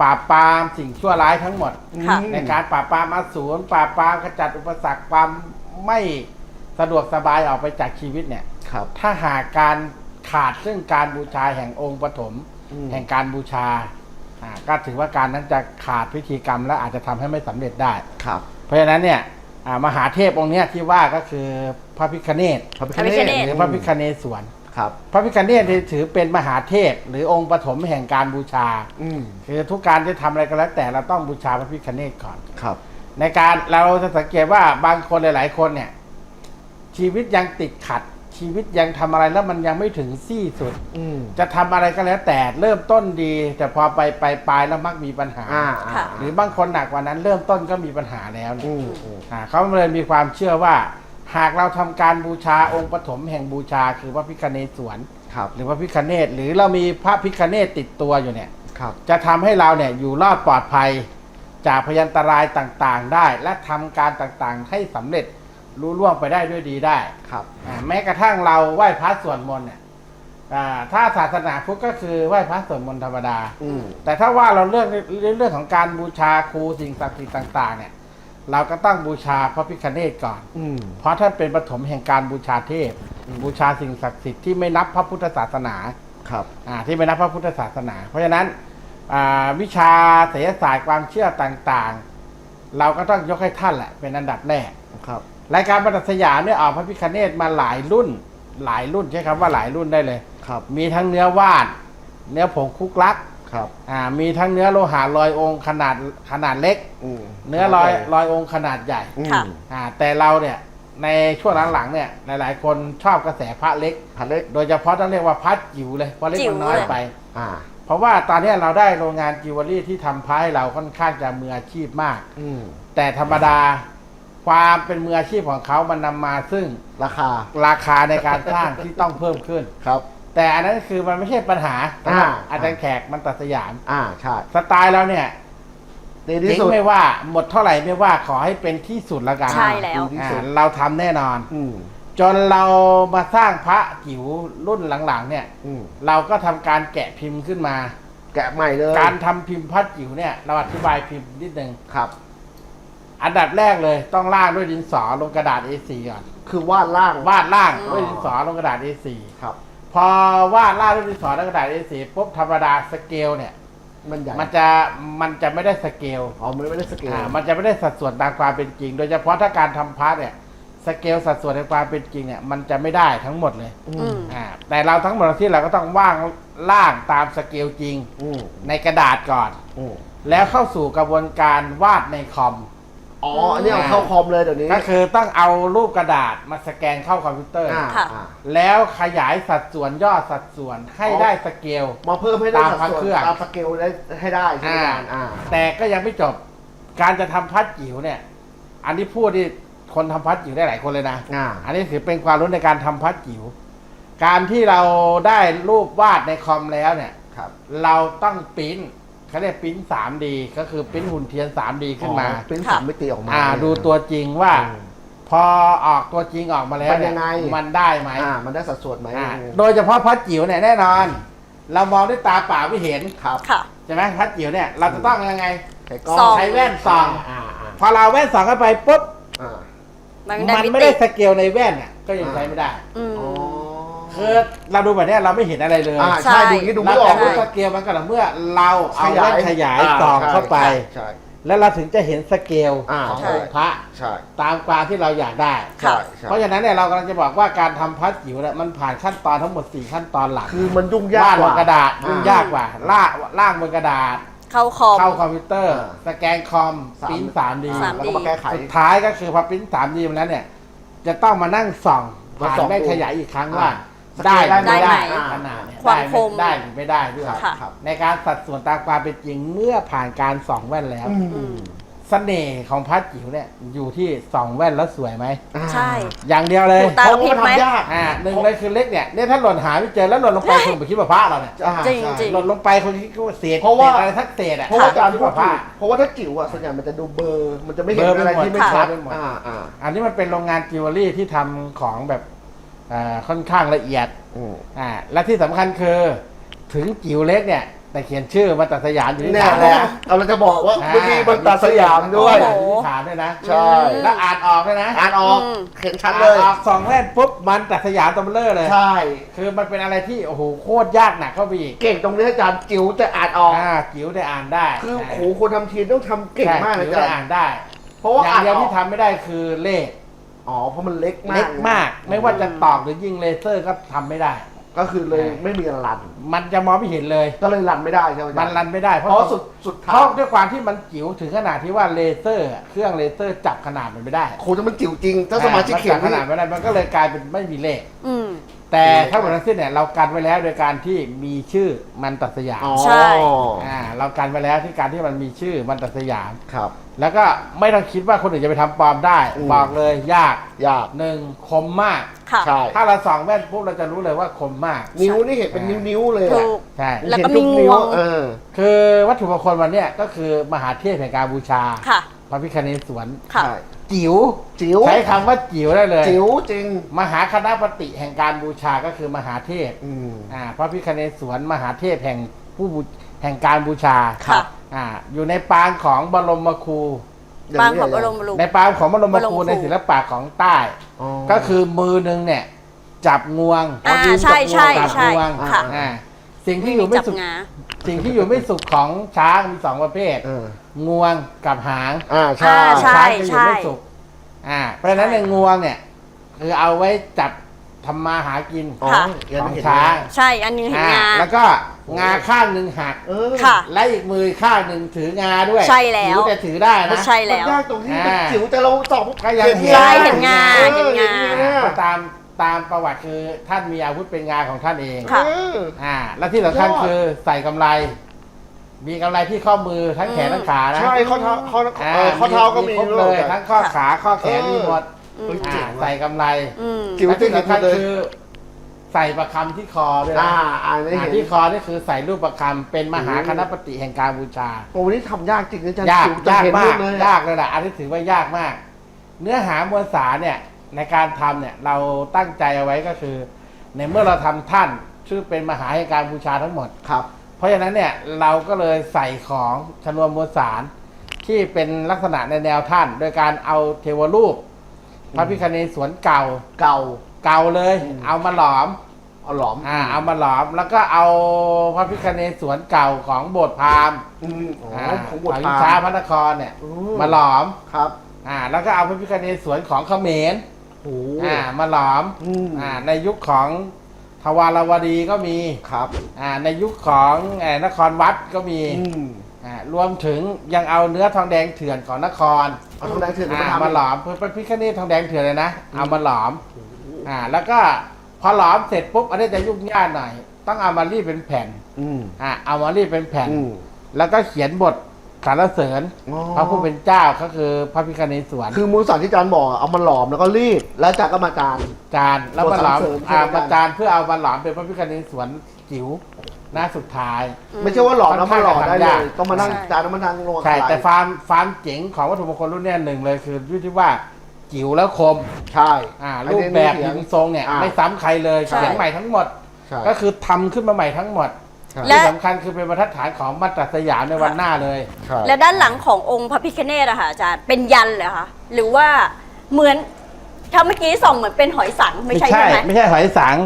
[SPEAKER 2] ปราบปรามสิ่งชั่วร้ายทั้งหมด
[SPEAKER 4] ค่ะ
[SPEAKER 3] อืม
[SPEAKER 2] ในการปราบปรามอสูรปราบปรามขจัดอุปสรรคความไม่สะดวกสบายออกไปจากชีวิตเนี่ย
[SPEAKER 3] ครับ
[SPEAKER 2] ถ้าหากการขาดซึ่งการบูชาแห่งองค์ปฐม
[SPEAKER 3] อืม
[SPEAKER 2] แห่งการบูชา อ่าก็ถือว่าการนั้นจะขาดพิธีกรรมและอาจจะทำให้ไม่สำเร็จได้
[SPEAKER 3] ครับ
[SPEAKER 2] เพราะฉะนั้นเนี่ยอ่ามหาเทพองค์เนี้ยที่ว่าก็คือพระพิคเนต
[SPEAKER 3] พระพิ
[SPEAKER 4] พระพิฆเนศ
[SPEAKER 2] หรือพระพิคเนศวร
[SPEAKER 3] ครับ
[SPEAKER 2] พระพิคเนตถือเป็นมหาเทพ หรือองค์ปฐมแห่งการบูชา
[SPEAKER 3] อืม
[SPEAKER 2] คือทุกการจะทำอะไรก็แล้วแต่เราต้องบูชาพระพิคเนตก่อน
[SPEAKER 3] ครับ
[SPEAKER 2] ในการเราจะสังเกตว่าบางคนหลาย ๆ คนเนี่ย ชีวิตยังติดขัด ชีวิตยังทำอะไรแล้วมันยังไม่ถึงที่สุด
[SPEAKER 3] อืม
[SPEAKER 2] จะทำอะไรก็แล้วแต่เริ่มต้นดี แต่พอไปไปปลายแล้วมักมีปัญหา
[SPEAKER 3] อ่า
[SPEAKER 4] ค่ะ
[SPEAKER 2] หรือบางคนหนักกว่านั้น เริ่มต้นก็มีปัญหาแล้วเนี่ย
[SPEAKER 3] อืมอืม
[SPEAKER 2] อ่าเขาเลยมีความเชื่อว่า หากเราทำการบูชาองค์ปฐมแห่งบูชาคือพระพิคเนศวร
[SPEAKER 3] ครับ
[SPEAKER 2] หรือพระพิคเนศหรือเรามีพระพิคเนศติดตัวอยู่เนี่ย
[SPEAKER 3] ครับ
[SPEAKER 2] จะทำให้เราเนี่ยอยู่รอดปลอดภัย จากพยันตรายต่างๆได้ และทำการต่างๆให้สำเร็จ รู้ล่วงไปได้ด้วยดีได้
[SPEAKER 3] ครับ
[SPEAKER 2] อ่าแม้กระทั่งเราไหว้พระสวดมนต์เนี่ยอ่าถ้าศาสนาพุทธก็คือไหว้พระสวดมนต์ธรรมดา
[SPEAKER 3] อืม
[SPEAKER 2] แต่ถ้าว่าเราเรื่องเรื่องของการบูชาครูสิ่งศักดิ์สิทธิ์ต่าง ๆ เนี่ย เราก็ต้องบูชาพระพิคเนตก่อน
[SPEAKER 3] อืม
[SPEAKER 2] เพราะท่านเป็นปฐมแห่งการบูชาเทพบูชาสิ่งศักดิ์สิทธิ์ที่ไม่นับพระพุทธศาสนา
[SPEAKER 3] ครับ
[SPEAKER 2] อ่าที่ไม่นับพระพุทธศาสนา เพราะฉะนั้นอ่าวิชาศิลศาสตร์ความเชื่อต่างๆ เราก็ต้องยกให้ท่านแหละเป็นอันดับแรก
[SPEAKER 3] ครับ
[SPEAKER 2] รายการบรรทัดสยามเนี่ยออกพระพิคเนตมาหลายรุ่น หลายรุ่นใช้คำว่าหลายรุ่นได้เลย
[SPEAKER 3] ครับ
[SPEAKER 2] มีทั้งเนื้อวาด เนื้อผงคุกลัก
[SPEAKER 3] ครับ
[SPEAKER 2] อ่ามีทั้งเนื้อโลหะลอยองค์ขนาดขนาดเล็ก
[SPEAKER 3] อืม
[SPEAKER 2] เนื้อลอยลอยองค์ขนาดใหญ่
[SPEAKER 3] อืม
[SPEAKER 4] ค่ะ
[SPEAKER 2] อ่าแต่เราเนี่ยในช่วงหลังๆเนี่ยหลายๆ คนชอบกระแสพระเล็ก
[SPEAKER 3] พันเล็ก
[SPEAKER 2] โดยเฉพาะต้องเรียกว่าพัดจิ๋วเลยเพราะเล็กมันน้อย
[SPEAKER 4] จิ๋วเลย
[SPEAKER 2] ไป
[SPEAKER 3] อ่า
[SPEAKER 2] เพราะว่าตอนเนี้ยเราได้โรงงานจิวเวลรี่ที่ทำพระให้เราค่อนข้างจะมืออาชีพมาก
[SPEAKER 3] อืม
[SPEAKER 2] แต่ธรรมดา ความเป็นมืออาชีพของเขามันนำมาซึ่ง
[SPEAKER 3] ราคา
[SPEAKER 2] ราคาในการสร้างที่ต้องเพิ่มขึ้น
[SPEAKER 3] ครับ
[SPEAKER 2] แต่อันนั้นคือมันไม่ใช่ปัญหา
[SPEAKER 3] อ่า
[SPEAKER 2] อาจารย์แขกมันตัดสยาม
[SPEAKER 3] อ่าใช่
[SPEAKER 2] สไตล์เราเนี่ย
[SPEAKER 3] ดีที่
[SPEAKER 2] เจ๊ง
[SPEAKER 3] สุด
[SPEAKER 2] ไม่ว่าหมดเท่าไหร่ไม่ว่าขอให้เป็นที่สุดละกัน
[SPEAKER 4] ใช่แล้ว
[SPEAKER 3] ดีที่
[SPEAKER 2] อ่า
[SPEAKER 3] สุด
[SPEAKER 2] เราทำแน่นอน
[SPEAKER 3] อืม
[SPEAKER 2] จนเรามาสร้างพระจิ๋วรุ่นหลังๆ เนี่ย
[SPEAKER 3] อืม
[SPEAKER 2] เราก็ทำการแกะพิมพ์ขึ้นมา
[SPEAKER 3] แกะใหม่เลย
[SPEAKER 2] การทำพิมพ์พระจิ๋วเนี่ยเราอธิบายพิมพ์นิดนึง
[SPEAKER 3] ครับ
[SPEAKER 2] อันดับแรกเลยต้องล่างด้วยดินสอลงกระดาษ A4 ก่อน
[SPEAKER 3] คือวาดล่าง
[SPEAKER 2] วาดล่าง
[SPEAKER 4] อ๋อ
[SPEAKER 2] ด้วยดินสอลงกระดาษ A4
[SPEAKER 3] ครับ
[SPEAKER 2] พอวาดล่างด้วยดินสอลงกระดาษ A4 ปุ๊บธรรมดาสเกลเนี่ย
[SPEAKER 3] มันใหญ่
[SPEAKER 2] มันจะมันจะไม่ได้สเกล
[SPEAKER 3] อ๋อมันไม่ได้สเกล
[SPEAKER 2] อ่ามันจะไม่ได้สัดส่วนตามความเป็นจริง โดยเฉพาะถ้าการทำพาร์ทเนี่ยสเกลสัดส่วนในความเป็นจริงเนี่ยมันจะไม่ได้ทั้งหมดเลย
[SPEAKER 3] อื
[SPEAKER 4] อื
[SPEAKER 3] ม
[SPEAKER 4] ม
[SPEAKER 2] อ่าแต่เราทั้งหมดที่เราก็ต้องว่างล่างตามสเกลจริง
[SPEAKER 3] อืม
[SPEAKER 2] ในกระดาษก่อน
[SPEAKER 3] อืม
[SPEAKER 2] แล้วเข้าสู่กระบวนการวาดในคอม
[SPEAKER 3] อ๋ออันนี้เอาเข้าคอมเลยเดี๋ยวนี้
[SPEAKER 2] ก็คือต้องเอารูปกระดาษมาสแกนเข้าคอมพิวเตอร์
[SPEAKER 3] อ่า
[SPEAKER 4] ค่ะ
[SPEAKER 3] อ่า
[SPEAKER 2] แล้วขยายสัดส่วนย่อสัดส่วนให้
[SPEAKER 3] อ๋อ
[SPEAKER 2] ได้สเกล
[SPEAKER 3] มาเพิ่มให้ได้
[SPEAKER 2] ตาม
[SPEAKER 3] สัด
[SPEAKER 2] พัก
[SPEAKER 3] ส่วน
[SPEAKER 2] เครื่อง
[SPEAKER 3] ตามสเกลได้ให้ได้ใช่ไหม
[SPEAKER 2] อ่า
[SPEAKER 3] อาจารย์อ่า
[SPEAKER 2] แต่ก็ยังไม่จบการจะทำพัดจิ๋วเนี่ย อันที่พูดที่คนทำพัดจิ๋วได้หลายคนเลยนะ
[SPEAKER 3] อ่า
[SPEAKER 2] อันนี้ถือเป็นความรู้ในการทำพัดจิ๋วการที่เราได้รูปวาดในคอมแล้วเนี่ย
[SPEAKER 3] ครับ
[SPEAKER 2] เราต้องปริ้น เขาเรียกปริ้น 3D ก็คือปริ้นหุ่นเทียน 3D ขึ้นมา
[SPEAKER 3] อ๋อเป็น
[SPEAKER 4] ค่ะ
[SPEAKER 3] สามมิติออกมา
[SPEAKER 2] อ่าดูตัวจริงว่าพอออกตัวจริงออกมาแล้ว
[SPEAKER 3] มัน
[SPEAKER 2] เนี่
[SPEAKER 3] ยังไง
[SPEAKER 2] มันได้ไหม
[SPEAKER 3] อ่า มันได้สัดส่วนไหม
[SPEAKER 2] อ่าโดยเฉพาะพัดจิ๋วเนี่ยแน่นอน เรามองด้วยตาเปล่าไม่เห็น
[SPEAKER 3] ครับ
[SPEAKER 4] ค่ะ
[SPEAKER 2] ใช่ไหมพัดจิ๋วเนี่ยเราจะต้องยังไง
[SPEAKER 3] ใช้กล้อง
[SPEAKER 4] ส่อง
[SPEAKER 2] ใช้แว่นส่อง
[SPEAKER 3] อ่าอ่า
[SPEAKER 2] พอเราเอาแว่นส่องเข้าไปปุ๊บ
[SPEAKER 3] อ่า
[SPEAKER 4] มัน
[SPEAKER 2] มัน
[SPEAKER 4] ได้
[SPEAKER 2] ไม่
[SPEAKER 4] มิ
[SPEAKER 2] ได้
[SPEAKER 4] ติ
[SPEAKER 2] สเกลในแว่นเนี่ยก็ยังใช้ไม่ได้
[SPEAKER 4] อืม
[SPEAKER 3] อ๋อ
[SPEAKER 2] คือเราดูแบบเนี้ยเราไม่เห็นอะไรเลย
[SPEAKER 3] อ่า
[SPEAKER 4] ใช่
[SPEAKER 3] ใช่ดูอย่างนี้ดู
[SPEAKER 2] เรา
[SPEAKER 3] ไม่ออ
[SPEAKER 2] จะ
[SPEAKER 3] ก
[SPEAKER 2] รู้
[SPEAKER 3] เลย
[SPEAKER 2] สเกลมันก็ต่อเมื่อเราเอาแว่นขยาย
[SPEAKER 3] อ่
[SPEAKER 2] ส่อง
[SPEAKER 3] ใช่
[SPEAKER 2] เข้าไป
[SPEAKER 3] ใช่
[SPEAKER 2] แล้วเราถึงจะเห็นสเกล
[SPEAKER 3] อ่า
[SPEAKER 2] ของ
[SPEAKER 3] ใช่
[SPEAKER 2] องค์พระ
[SPEAKER 3] ใช่
[SPEAKER 2] ตามความที่เราอยากได้
[SPEAKER 3] ใช่ใช่
[SPEAKER 2] เพราะฉะนั้นเนี่ยเรากำลังจะบอกว่าการทำพัดจิ๋วเนี่ยมันผ่านขั้นตอนทั้งหมด 4 ขั้นตอนหลัง
[SPEAKER 3] คือมันยุ่งยาก
[SPEAKER 2] วาด
[SPEAKER 3] ก
[SPEAKER 2] บ
[SPEAKER 3] ว่าน
[SPEAKER 2] กระดาษยุ่งยากกว่าล่าล่างบนกระดาษ
[SPEAKER 4] เข้าคอม
[SPEAKER 2] เข้าคอมพิวเตอร์
[SPEAKER 3] อ่า
[SPEAKER 2] สแกนคอม
[SPEAKER 3] สาม
[SPEAKER 2] ปริ้นสามดี
[SPEAKER 3] อ่าแล้วก็มาแก้ไข
[SPEAKER 2] สุดท้ายก็คือพอปริ้นสามดีมาแล้วเนี่ย จะต้องมานั่งส่อง
[SPEAKER 3] มา
[SPEAKER 2] ผ่าน
[SPEAKER 3] ส่อง
[SPEAKER 2] แว่น
[SPEAKER 3] ดู
[SPEAKER 2] ขยายอีกครั้ง
[SPEAKER 3] อ่า
[SPEAKER 2] ว่า
[SPEAKER 3] สเก
[SPEAKER 2] ได้
[SPEAKER 3] ล
[SPEAKER 2] หรือ
[SPEAKER 3] ได้
[SPEAKER 2] ไม่
[SPEAKER 3] ไหม
[SPEAKER 2] ได้
[SPEAKER 3] อ่า
[SPEAKER 2] ขนาดเนี่ย
[SPEAKER 4] ความ
[SPEAKER 2] ได้
[SPEAKER 3] คม
[SPEAKER 2] ได้หรือไม่ได้ด้วย
[SPEAKER 3] ครับ
[SPEAKER 4] ค่ะ
[SPEAKER 3] ครับ
[SPEAKER 2] ในการสัดส่วนตามความเป็นจริงเมื่อผ่านการส่องแว่นแล้ว
[SPEAKER 3] อืม
[SPEAKER 2] เสน่ห์ของพัดจิ๋วเนี่ยอยู่ที่ส่องแว่นแล้วสวยไหม
[SPEAKER 3] อ่า
[SPEAKER 4] ใช่
[SPEAKER 2] อย่างเดียวเลย
[SPEAKER 4] ถูกตา
[SPEAKER 3] เพราะว่ามัน
[SPEAKER 4] กระพริบไหม
[SPEAKER 3] ทำยาก
[SPEAKER 2] อ่าหนึ่งเลยคือเล็กเนี่ยเนี่ยถ้าหล่นหาไม่เจอแล้วหล่นลงไปคนไปคิดว่าพระเราเนี่ย
[SPEAKER 3] อ่า
[SPEAKER 4] จริง
[SPEAKER 3] ใช่
[SPEAKER 4] จริง
[SPEAKER 2] หล่นลงไปคนคิดว่าเศษ
[SPEAKER 3] เพราะว่า
[SPEAKER 2] ศษอะไรทักเศษอะ
[SPEAKER 3] เพราะว่าอาจารย์
[SPEAKER 2] คิด
[SPEAKER 3] พูด
[SPEAKER 2] ว่าพ
[SPEAKER 3] ถู
[SPEAKER 2] ระ
[SPEAKER 3] กเพราะว่าถ้าจิ๋วอะส่วนใหญ่มันจะดูเบลอร์ มันจะไม่เห็น
[SPEAKER 2] เบลอไป
[SPEAKER 3] อะไร
[SPEAKER 2] หมด
[SPEAKER 3] ที่ไม่
[SPEAKER 2] ค่ะ
[SPEAKER 3] ชัด
[SPEAKER 2] เบลอไปหมด
[SPEAKER 3] อ่าอ่า
[SPEAKER 2] อันนี้มันเป็นโรงงานจิวเวลรี่ที่ทำของแบบอ่า ค่อนข้างละเอียด
[SPEAKER 3] อืม
[SPEAKER 2] อ่าและที่สำคัญคือ ถึงจิ๋วเล็กเนี่ย แต่เขียนชื่อมาตัดสยามอยู่ที่
[SPEAKER 3] แน่
[SPEAKER 2] ฐาน
[SPEAKER 3] แหละ
[SPEAKER 2] นะ
[SPEAKER 3] เราจะบอกว่า
[SPEAKER 2] อ่า
[SPEAKER 3] เมื่อกี้มันตาสยามด้วย
[SPEAKER 4] โอ้โห
[SPEAKER 2] ที่ฐานด้วยนะ
[SPEAKER 3] ใช่
[SPEAKER 2] แล้วอ่านออกด้วยนะ
[SPEAKER 3] อ่านออก
[SPEAKER 4] อืม
[SPEAKER 3] เห็นชัด
[SPEAKER 2] อ่าน
[SPEAKER 3] เลย
[SPEAKER 2] ออกสองแว่นปุ๊บมันตัดสยามตำเลอร์เลย
[SPEAKER 3] ใช่
[SPEAKER 2] คือมันเป็นอะไรที่โอ้โหโคตรยากหนักเข้าไปอีก
[SPEAKER 3] เก่งตรงนี้อาจารย์จิ๋วแต่อ่านออก
[SPEAKER 2] อ่าจิ๋วได้อ่านได้
[SPEAKER 3] คือโหคนทำทีมต้องทำเก่งมากเลย
[SPEAKER 2] จิ๋ว
[SPEAKER 3] อา
[SPEAKER 2] ได้
[SPEAKER 3] จาร
[SPEAKER 2] อ่าน
[SPEAKER 3] ย์
[SPEAKER 2] ได้
[SPEAKER 3] เพราะว่า
[SPEAKER 2] อย่า
[SPEAKER 3] อ่างน
[SPEAKER 2] เดียว
[SPEAKER 3] ออ
[SPEAKER 2] ที่
[SPEAKER 3] ก
[SPEAKER 2] ทำไม่ได้คือเลข
[SPEAKER 3] อ๋อเพราะมันเล็กมาก
[SPEAKER 2] เล็กมาก ไม่ว่าจะตอกหรือยิงเลเซอร์ก็ทำไม่ได้
[SPEAKER 3] ก็คือเลย
[SPEAKER 2] อ่า
[SPEAKER 3] ไม่มีรัน
[SPEAKER 2] มันจะมองไม่เห็นเลย
[SPEAKER 3] ก็เลยรันไม่ได้ใช่ไหมอา
[SPEAKER 2] มั
[SPEAKER 3] จานรย์
[SPEAKER 2] รันไม่ได้เพ
[SPEAKER 3] เพ
[SPEAKER 2] ราะ
[SPEAKER 3] ราะสุดสุด
[SPEAKER 2] เพ
[SPEAKER 3] ท้าย
[SPEAKER 2] ราะด้วยความที่มันจิ๋วถึงขนาดที่ว่าเลเซอร์อะเครื่องเลเซอร์จับขนาดมันไม่ได้
[SPEAKER 3] โหจะมันจิ๋วจริง ถ้าสมาชิกเขียน
[SPEAKER 2] จับขนาดไม่ได้มันก็เลยกลายเป็นไม่มีเลข
[SPEAKER 4] อืม
[SPEAKER 2] แต่ถ้าหมดทั้งสิ้นเนี่ยเรากันไว้แล้วโดยการที่มีชื่อมันตัดสยาม
[SPEAKER 3] อ๋อ
[SPEAKER 4] ใช่
[SPEAKER 2] อ่าเรากันไว้แล้วที่การที่มันมีชื่อมันตัดสยาม
[SPEAKER 3] ครับ
[SPEAKER 2] แล้วก็ไม่ต้องคิดว่าคนอื่นจะไปทำปลอมได้
[SPEAKER 3] อืม
[SPEAKER 2] บอกเลยยาก
[SPEAKER 3] ยาก
[SPEAKER 2] หนึ่งคมมาก
[SPEAKER 4] ค่ะ
[SPEAKER 3] ใช่
[SPEAKER 2] ถ้าเราส่องแว่นปุ๊บเราจะรู้เลยว่าคมมาก
[SPEAKER 3] นิ้วนี่เห็นเป็นนิ้วๆเลยอะ
[SPEAKER 4] ถูก
[SPEAKER 2] ใช่
[SPEAKER 4] แล้วก็
[SPEAKER 3] เห็นทุ
[SPEAKER 4] มีงวง
[SPEAKER 3] เออ
[SPEAKER 2] คือวัตถุมงคลวันเนี้ยก็คือมหาเทพแห่งการบูชา
[SPEAKER 4] ค่ะ
[SPEAKER 2] พระพิคเนศวร
[SPEAKER 4] ค่ะ
[SPEAKER 3] ใช่
[SPEAKER 2] จิ๋ว
[SPEAKER 3] จิ๋ว
[SPEAKER 2] ใช้คำว่าจิ๋วได้เลย
[SPEAKER 3] จิ๋วจริง
[SPEAKER 2] มหาคณะปฏิแห่งการบูชาก็คือมหาเทพ
[SPEAKER 3] อืม
[SPEAKER 2] อ่าพระพิคเนศวรมหาเทพแห่งผู้บูแห่งการบูชา
[SPEAKER 4] ค่ะ
[SPEAKER 2] อ่าอยู่ในปางของบรมครู
[SPEAKER 4] บางของบรมรูป
[SPEAKER 2] ในปางของบรม
[SPEAKER 4] บรม
[SPEAKER 2] ค
[SPEAKER 4] ครู
[SPEAKER 2] รูในศิลปะของใต้
[SPEAKER 3] อ๋อ
[SPEAKER 2] ก็คือมือหนึ่งเนี่ย จับงวง
[SPEAKER 4] อ่า
[SPEAKER 2] ยืน
[SPEAKER 4] ใช่ใช่
[SPEAKER 2] จับ
[SPEAKER 4] ใช่
[SPEAKER 2] งวง
[SPEAKER 4] ค่ะ
[SPEAKER 2] อ่าสิ่งที่อยู่ไม่
[SPEAKER 4] จับ
[SPEAKER 2] สุข
[SPEAKER 4] งา
[SPEAKER 2] สิ่งที่อยู่ไม่สุขของช้างมีสองประเภท
[SPEAKER 3] เออ
[SPEAKER 2] งวงกับหาง
[SPEAKER 3] อ่าใช่
[SPEAKER 4] อ่าใช่
[SPEAKER 2] ช้างจะอยู่ไม่สุขอ่าเพราะฉะนั้นในงวงเนี่ย คือเอาไว้จับ ทำมาหากิน
[SPEAKER 3] อ๋อ
[SPEAKER 4] ค่ะ
[SPEAKER 3] ยั
[SPEAKER 2] ของ
[SPEAKER 3] เห็น
[SPEAKER 2] ช้าง
[SPEAKER 4] ใช่อันนึงเห็น
[SPEAKER 2] อ่างา แล้วก็งาข้างหนึ่งหัก
[SPEAKER 3] เออ
[SPEAKER 4] ค่ะ
[SPEAKER 2] และอีกมือข้างหนึ่งถืองาด้วย
[SPEAKER 4] ใช่แล้ว
[SPEAKER 2] ถือแต่ถือได้นะ
[SPEAKER 4] ใช่แล้ว
[SPEAKER 3] มันยากตรงที่เป็น
[SPEAKER 2] อ่า
[SPEAKER 3] จิ๋วแต่เราสอง
[SPEAKER 2] ก็ยัง
[SPEAKER 4] ใช่เห็นงา
[SPEAKER 3] ออ
[SPEAKER 4] เห็นงา
[SPEAKER 3] เห็น
[SPEAKER 2] ก็ตามตามประวัติคือท่านมีอาวุธเป็นงาของท่านเอง
[SPEAKER 4] ค่ะ
[SPEAKER 3] เออ
[SPEAKER 2] อ่าและที่สำคัญ
[SPEAKER 3] ยอด
[SPEAKER 2] คือใส่กำไร มีกำไรที่ข้อมือทั้งแขนทั้งขานะ
[SPEAKER 3] ใช่ข้อเท้าข้อ
[SPEAKER 2] อ่า
[SPEAKER 3] เออข้อเท้าก็มี
[SPEAKER 2] ครบ
[SPEAKER 3] ด้
[SPEAKER 2] เล
[SPEAKER 3] วย
[SPEAKER 2] ยทั้งข้อขาข้อแขน
[SPEAKER 3] เออ
[SPEAKER 2] มีหมด
[SPEAKER 4] อืม
[SPEAKER 3] เฮ้ย
[SPEAKER 2] อ่า
[SPEAKER 3] เจ๋งว่ะ
[SPEAKER 2] ใส่กำไร
[SPEAKER 4] อืม
[SPEAKER 3] จิ๋ว
[SPEAKER 2] และที่สำคัญ
[SPEAKER 3] จริงๆเลย
[SPEAKER 2] คือใส่ประคำที่คอด้วย
[SPEAKER 3] อ่า
[SPEAKER 2] นะ
[SPEAKER 3] อ่าได้
[SPEAKER 2] อ่า
[SPEAKER 3] เห็น
[SPEAKER 2] ที่คอนี่คือใส่รูปประคำเป็นมหาคณปฏิแห่งการบูชา
[SPEAKER 3] โอ้วันนี้ทำยากจริงนะอาจารย์
[SPEAKER 2] ยาก
[SPEAKER 3] จิ๋วจะ
[SPEAKER 2] ยาก
[SPEAKER 3] เห็น
[SPEAKER 2] มา
[SPEAKER 3] รู
[SPEAKER 2] ก
[SPEAKER 3] ปเลย
[SPEAKER 2] ยากเลยแหละอันนี้ถือว่ายากมาก เนื้อหามวลสารเนี่ยในการทำเนี่ยเราตั้งใจเอาไว้ก็คือ ในเมื่อเราทำท่านชื่อเป็นมหาแห่งการบูชาทั้งหมด
[SPEAKER 3] ครับ
[SPEAKER 2] เพราะฉะนั้นเนี่ยเราก็เลยใส่ของชนวนมวลสารที่เป็นลักษณะในแนวท่าน โดยการเอาเทวรูป พระพิคเนศสวนเก่า
[SPEAKER 3] เก่า
[SPEAKER 2] เก่าเลยเอามาหลอม
[SPEAKER 3] เอาหลอม
[SPEAKER 2] อ่า เอามาหลอมแล้วก็เอาพระพิคเนศสวนเก่าของโบสถ์พราหมณ์
[SPEAKER 3] อืมอ๋อ
[SPEAKER 2] อ่า
[SPEAKER 3] ของบท
[SPEAKER 2] วิ
[SPEAKER 3] พา
[SPEAKER 2] ชาพระนครเนี่ย
[SPEAKER 3] อืม
[SPEAKER 2] มาหลอม
[SPEAKER 3] ครับ
[SPEAKER 2] อ่า แล้วก็เอาพระพิคเนศสวนของเขมร
[SPEAKER 3] โอ้
[SPEAKER 2] อ่ามาหลอม
[SPEAKER 3] อืม
[SPEAKER 2] อ่า ในยุคของทวารวดีก็มี
[SPEAKER 3] ครับ
[SPEAKER 2] อ่า ในยุคของเอ่อนครวัดก็มี
[SPEAKER 3] อืม
[SPEAKER 2] อ่ารวมถึงยังเอาเนื้อทองแดงเถื่อนของนคร
[SPEAKER 3] เอาทองแดงเถื่อนมา
[SPEAKER 2] อ่า
[SPEAKER 3] ทำ
[SPEAKER 2] มาหลอมเพื่อพระพิคเนศทองแดงเถื่อนเลยนะเอามาหลอมอ่าแล้วก็พอหลอมเสร็จปุ๊บอันนี้จะยุ่งยากหน่อย ต้องเอามารีดเป็นแผ่น
[SPEAKER 3] อืม
[SPEAKER 2] อ่าเอามารีดเป็นแผ่น
[SPEAKER 3] อืม
[SPEAKER 2] แล้วก็เขียนบทสรรเสริญ
[SPEAKER 3] อ๋อ
[SPEAKER 2] พระผู้เป็นเจ้าก็คือพระพิคเนศสวน
[SPEAKER 3] คือมูลสารที่อาจารย์บอกเอามาหลอมแล้วก็รีดแล้วอาจารย์ก็มาจาน
[SPEAKER 2] จานแล้วมาหลอม
[SPEAKER 3] บทสรรเสริญ
[SPEAKER 2] อ่า
[SPEAKER 3] ใช่ไหม
[SPEAKER 2] มาจานเพื่อเอามาหลอมเป็นพระพิคเนศสวนจิ๋ว หน้าสุดท้าย
[SPEAKER 3] ไม่ใช่ว่าหลอมแล้วมาหลอมได้เลย
[SPEAKER 2] ค่อนข้างจะทำยาก
[SPEAKER 3] ต้องมานั่ง
[SPEAKER 4] ใช่
[SPEAKER 3] จานแล้วมานั่งลง
[SPEAKER 2] ใช่
[SPEAKER 3] อะไร
[SPEAKER 2] แต่ฟาร์มฟาร์มเจ๋งของวัตถุมงคลรุ่นเนี้ยหนึ่งเลยคืออยู่ที่ว่าจิ๋วแล้วคม
[SPEAKER 3] ใช่
[SPEAKER 2] อ่า
[SPEAKER 3] อัน
[SPEAKER 2] รู
[SPEAKER 3] นี้
[SPEAKER 2] ปแบบ
[SPEAKER 3] ไม่เถียง
[SPEAKER 2] ยิงทรงเนี่ย
[SPEAKER 3] อ่า
[SPEAKER 2] ไม่ซ้ำใครเลย
[SPEAKER 4] ใช่
[SPEAKER 2] เขียนใหม่ทั้งหมด
[SPEAKER 3] ใช่
[SPEAKER 2] ก็คือทำขึ้นมาใหม่ทั้งหมด
[SPEAKER 3] ใช่
[SPEAKER 4] และ
[SPEAKER 2] ที่สำคัญคือเป็นบรรทัดฐานของมัตตสยามในวันหน้าเลย
[SPEAKER 3] ใช่
[SPEAKER 4] และด้านหลังขององค์พระพิฆเนศอะค่ะอาจารย์เป็นยันเหรอคะหรือว่าเหมือนถ้าเมื่อกี้ส่องเหมือนเป็นหอยสังไม่ใช่ใช่ไหม
[SPEAKER 2] ไม่ใช่หอยสัง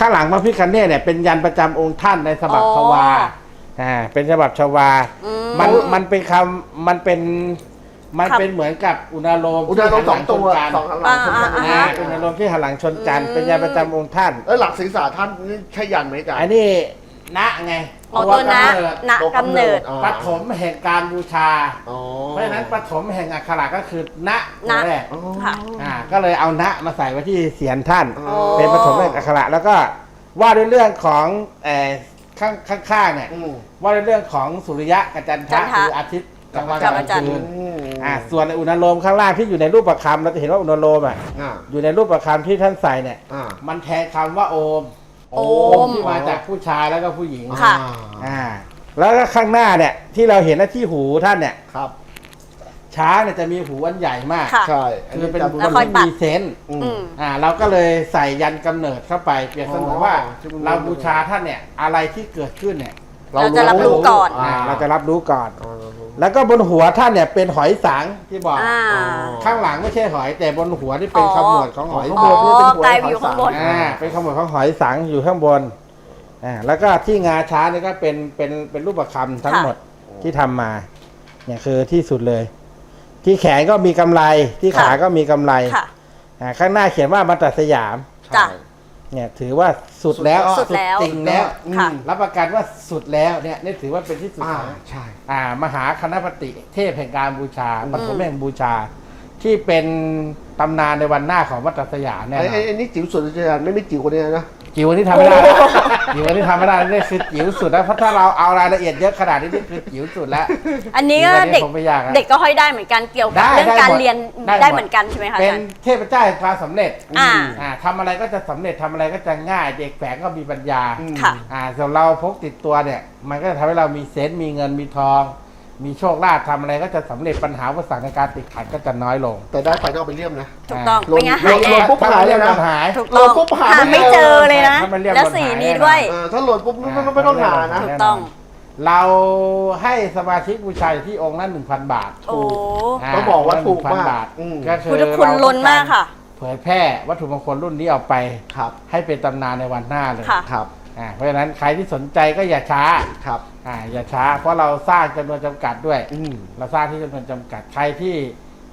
[SPEAKER 2] ข้างหลังพระพิคเนตเนี่ยเป็นยันประจำองค์ท่านในฉบับ
[SPEAKER 4] อ๋อ
[SPEAKER 2] ชวาอ่าเป็นฉบับชวา
[SPEAKER 4] อืม
[SPEAKER 2] มันมันเป็นคำมันเป็นมัน
[SPEAKER 4] ครับ
[SPEAKER 2] เป็นเหมือนกับอุณาโลม
[SPEAKER 3] อุณาโลมสองตัว
[SPEAKER 2] ที่หันห
[SPEAKER 3] ส
[SPEAKER 2] ลั
[SPEAKER 3] อง
[SPEAKER 2] ชน
[SPEAKER 3] หลังชน
[SPEAKER 4] อ่า
[SPEAKER 3] กัน
[SPEAKER 4] อ่า
[SPEAKER 2] อ่าเป็นอุณาโลมที่หันหลังชนกัน เป็นยันประจำองค์ท่าน
[SPEAKER 3] แล้วหลักศีรษะท่านนี่ใช่ยันไหมอาจารย์
[SPEAKER 2] อันนี้ณไง
[SPEAKER 4] อ๋อตัวนะ
[SPEAKER 2] กำเด
[SPEAKER 4] ณกำเนิด
[SPEAKER 3] อ่า
[SPEAKER 2] ปฐมแห่งการบูชา
[SPEAKER 3] อ๋อ
[SPEAKER 2] เพราะฉะนั้นปฐมแห่งอักขระก็คือณ
[SPEAKER 4] ณ
[SPEAKER 2] แรก
[SPEAKER 3] อ๋อ
[SPEAKER 4] ค่ะ
[SPEAKER 2] อ่าก็เลยเอาณมาใส่ไว้ที่เสียนท่าน
[SPEAKER 3] อ๋อ
[SPEAKER 2] เป็นปฐมแห่งอักขระแล้วก็ว่าด้วยเรื่องของเอ่อข้างข้างๆเนี่ย
[SPEAKER 3] อืม
[SPEAKER 2] ว่าด้วยเรื่องของสุริยะกับจันท
[SPEAKER 4] จั
[SPEAKER 2] ระ
[SPEAKER 4] นทระ
[SPEAKER 2] คืออาทิตย์กลางวัน
[SPEAKER 4] กั
[SPEAKER 2] กั
[SPEAKER 4] บบ
[SPEAKER 2] กลาง
[SPEAKER 4] อาจารย์
[SPEAKER 2] คืน
[SPEAKER 3] อืม
[SPEAKER 2] อ่าส่วนในอุณโลมข้างล่างที่อยู่ในรูปประคำเราจะเห็นว่าอุณโลมอะ
[SPEAKER 3] อ่า
[SPEAKER 2] อยู่ในรูปประคำที่ท่านใส่เนี่ย
[SPEAKER 3] อ่า
[SPEAKER 2] มันแทนคำว่าโอม
[SPEAKER 4] โอม
[SPEAKER 2] ที่มาจากผู้ชายแล้วก็ผู้หญิง
[SPEAKER 4] ค่ะ
[SPEAKER 2] อ่า แล้วก็ข้างหน้าเนี่ย ที่เราเห็นหน้าที่หูท่านเนี่ย
[SPEAKER 3] ครับ
[SPEAKER 2] ช้างเนี่ยจะมีหูอันใหญ่มาก
[SPEAKER 4] ค่ะ
[SPEAKER 3] ใช่
[SPEAKER 2] คือเป็น
[SPEAKER 3] จำ
[SPEAKER 2] บุค
[SPEAKER 4] แล้
[SPEAKER 2] ควล
[SPEAKER 4] ค่อย
[SPEAKER 2] ที่
[SPEAKER 4] ตัด
[SPEAKER 2] มีเซนส์
[SPEAKER 3] อื
[SPEAKER 4] อื
[SPEAKER 3] ม
[SPEAKER 4] ม
[SPEAKER 2] อ่า เราก็เลยใส่ยันกำเนิดเข้าไป เปรียบเสมือนว่า
[SPEAKER 3] อ๋อที่มัน
[SPEAKER 2] เราบูชาท่านเนี่ย อะไรที่เกิดขึ้นเนี่ย
[SPEAKER 4] เราจะรับรู้ก่อน
[SPEAKER 2] อ่าเราจะรับรู้ก่อน
[SPEAKER 3] อ๋อ
[SPEAKER 2] แล้วก็บนหัวท่านเนี่ยเป็นหอยสังที่บอก
[SPEAKER 4] อ่า
[SPEAKER 2] ข้างหลังไม่ใช่หอย แต่บนหัวนี่เป็น
[SPEAKER 4] อ๋อ
[SPEAKER 2] ขมวดของหอย
[SPEAKER 3] ข้าง
[SPEAKER 2] สั
[SPEAKER 3] บ
[SPEAKER 2] ง
[SPEAKER 3] นนี่เป็นหัว
[SPEAKER 4] กลายไปอยู่ข้างบน
[SPEAKER 2] อ่าเป็นขมวดของหอยสังอยู่ข้างบนอ่าแล้วก็ที่งาช้างนี่ก็เป็นเป็นเป็นรูปประคำทั้งหมดที่ทำมาเนี่ยคือที่สุดเลย ที่แขนก็มีกำไรที่ขา
[SPEAKER 4] ค่ะ
[SPEAKER 2] ก็มีกำไร
[SPEAKER 4] ค่ะ
[SPEAKER 2] อ่าข้างหน้าเขียนว่ามัตตสยาม
[SPEAKER 4] จ้ะ
[SPEAKER 2] เนี่ยถือว่าสุดแล้ว
[SPEAKER 4] สุดแล้ว
[SPEAKER 2] จริงแล้ว
[SPEAKER 4] ค่ะ
[SPEAKER 2] อืมรับประกันว่าสุดแล้วเนี่ยนี่ถือว่าเป็นที่สุด
[SPEAKER 3] อ่า
[SPEAKER 2] ของ
[SPEAKER 3] ใช่
[SPEAKER 2] อ่ามหาคณปฏิเทพแห่งการบูชา
[SPEAKER 3] อืม
[SPEAKER 2] ปฐมแห่งบูชา ที่เป็นตำนานในวันหน้าของมัตตสยามเนี่ย
[SPEAKER 3] ไอ้ไอ้ไอ้นี่จิ๋วสุดอาจารย์ไม่ไม่จิ๋วคนนี้นะ
[SPEAKER 2] จิ๋วที่ทำไม่ได้จิ๋วที่ทำไม่ได้นี่คือจิ๋วสุดแล้วเพราะถ้าเราเอารายละเอียดเยอะขนาดนี้นี่คือจิ๋วสุดแล้ว
[SPEAKER 4] อันนี้ก็
[SPEAKER 2] อันนี้
[SPEAKER 4] เด็ก
[SPEAKER 2] คงไม่ยากอะ
[SPEAKER 4] เด็กก็ห้อยได้เหมือนกันเกี่ยวกับ
[SPEAKER 2] ได้
[SPEAKER 4] เรื่อง
[SPEAKER 2] ได้
[SPEAKER 4] การ
[SPEAKER 2] หมด
[SPEAKER 4] เรียน
[SPEAKER 2] ได้หมด
[SPEAKER 4] ได้เหมือนกันใช่ไหมคะอา
[SPEAKER 2] เป็น
[SPEAKER 4] จารย์
[SPEAKER 2] เทพเจ้าแห่งความสำเร็จ
[SPEAKER 4] อ่า
[SPEAKER 2] อ่าทำอะไรก็จะสำเร็จทำอะไรก็จะง่าย เด็กแฝงก็มีปัญญา
[SPEAKER 3] อืม
[SPEAKER 4] ค่ะ
[SPEAKER 2] อ่าส่วนเราพกติดตัวเนี่ย มันก็จะทำให้เรามีเซนต์มีเงินมีทอง มีโชคลาภทำอะไรก็จะสำเร็จปัญหาอุปสรรคในการติดขัดก็จะน้อยลง
[SPEAKER 3] แต่ได้ไปต้องเอาไปเลี่ยมนะ
[SPEAKER 4] ถูกต้อง
[SPEAKER 3] ลง
[SPEAKER 4] เป็นไง
[SPEAKER 3] ล
[SPEAKER 4] หาย
[SPEAKER 3] ง
[SPEAKER 4] แอ
[SPEAKER 3] ลง
[SPEAKER 4] บ
[SPEAKER 3] ปุ๊บหายเลยนะ
[SPEAKER 2] หาย
[SPEAKER 4] ถูกต้อง
[SPEAKER 3] โหลดปุ๊บหา
[SPEAKER 4] หา
[SPEAKER 3] ไม่
[SPEAKER 4] ไม่
[SPEAKER 3] เจ
[SPEAKER 4] เจ
[SPEAKER 3] อ
[SPEAKER 4] อ เลยนะ
[SPEAKER 2] ถ้ามันเรียก
[SPEAKER 4] แล้ว
[SPEAKER 2] บน
[SPEAKER 4] สี
[SPEAKER 2] หาย
[SPEAKER 4] นี้
[SPEAKER 2] แน่นอน
[SPEAKER 4] ด้วย
[SPEAKER 3] เออถ้าโหลดปุ๊บไม่ไม่ไม่ต้องหานะ
[SPEAKER 4] ถูกต้อง
[SPEAKER 2] เราให้สมาชิกบูชาอยู่ที่องค์ละหนึ่งพันบาท
[SPEAKER 4] โอ้า
[SPEAKER 3] ต้องบอกว่าถูก
[SPEAKER 2] 1,000
[SPEAKER 3] มาก
[SPEAKER 2] บาท
[SPEAKER 3] อืม
[SPEAKER 2] ก็คือ
[SPEAKER 4] พุทธคุณล้นมากค่ะ
[SPEAKER 2] เผยแพร่วัตถุมงคลรุ่นนี้ออกไป
[SPEAKER 3] ครับ
[SPEAKER 2] ให้เป็นตำนานในวันหน้าเลย
[SPEAKER 4] ค่ะ
[SPEAKER 3] ครับ
[SPEAKER 2] อ่าเพราะฉะนั้นใครที่สนใจก็อย่าช้า
[SPEAKER 3] ครับ
[SPEAKER 2] อ่าอย่าช้า เพราะเราสร้างจำนวนจำกัดด้วย
[SPEAKER 3] อืม
[SPEAKER 2] เราสร้างที่จำนวนจำกัดใครที่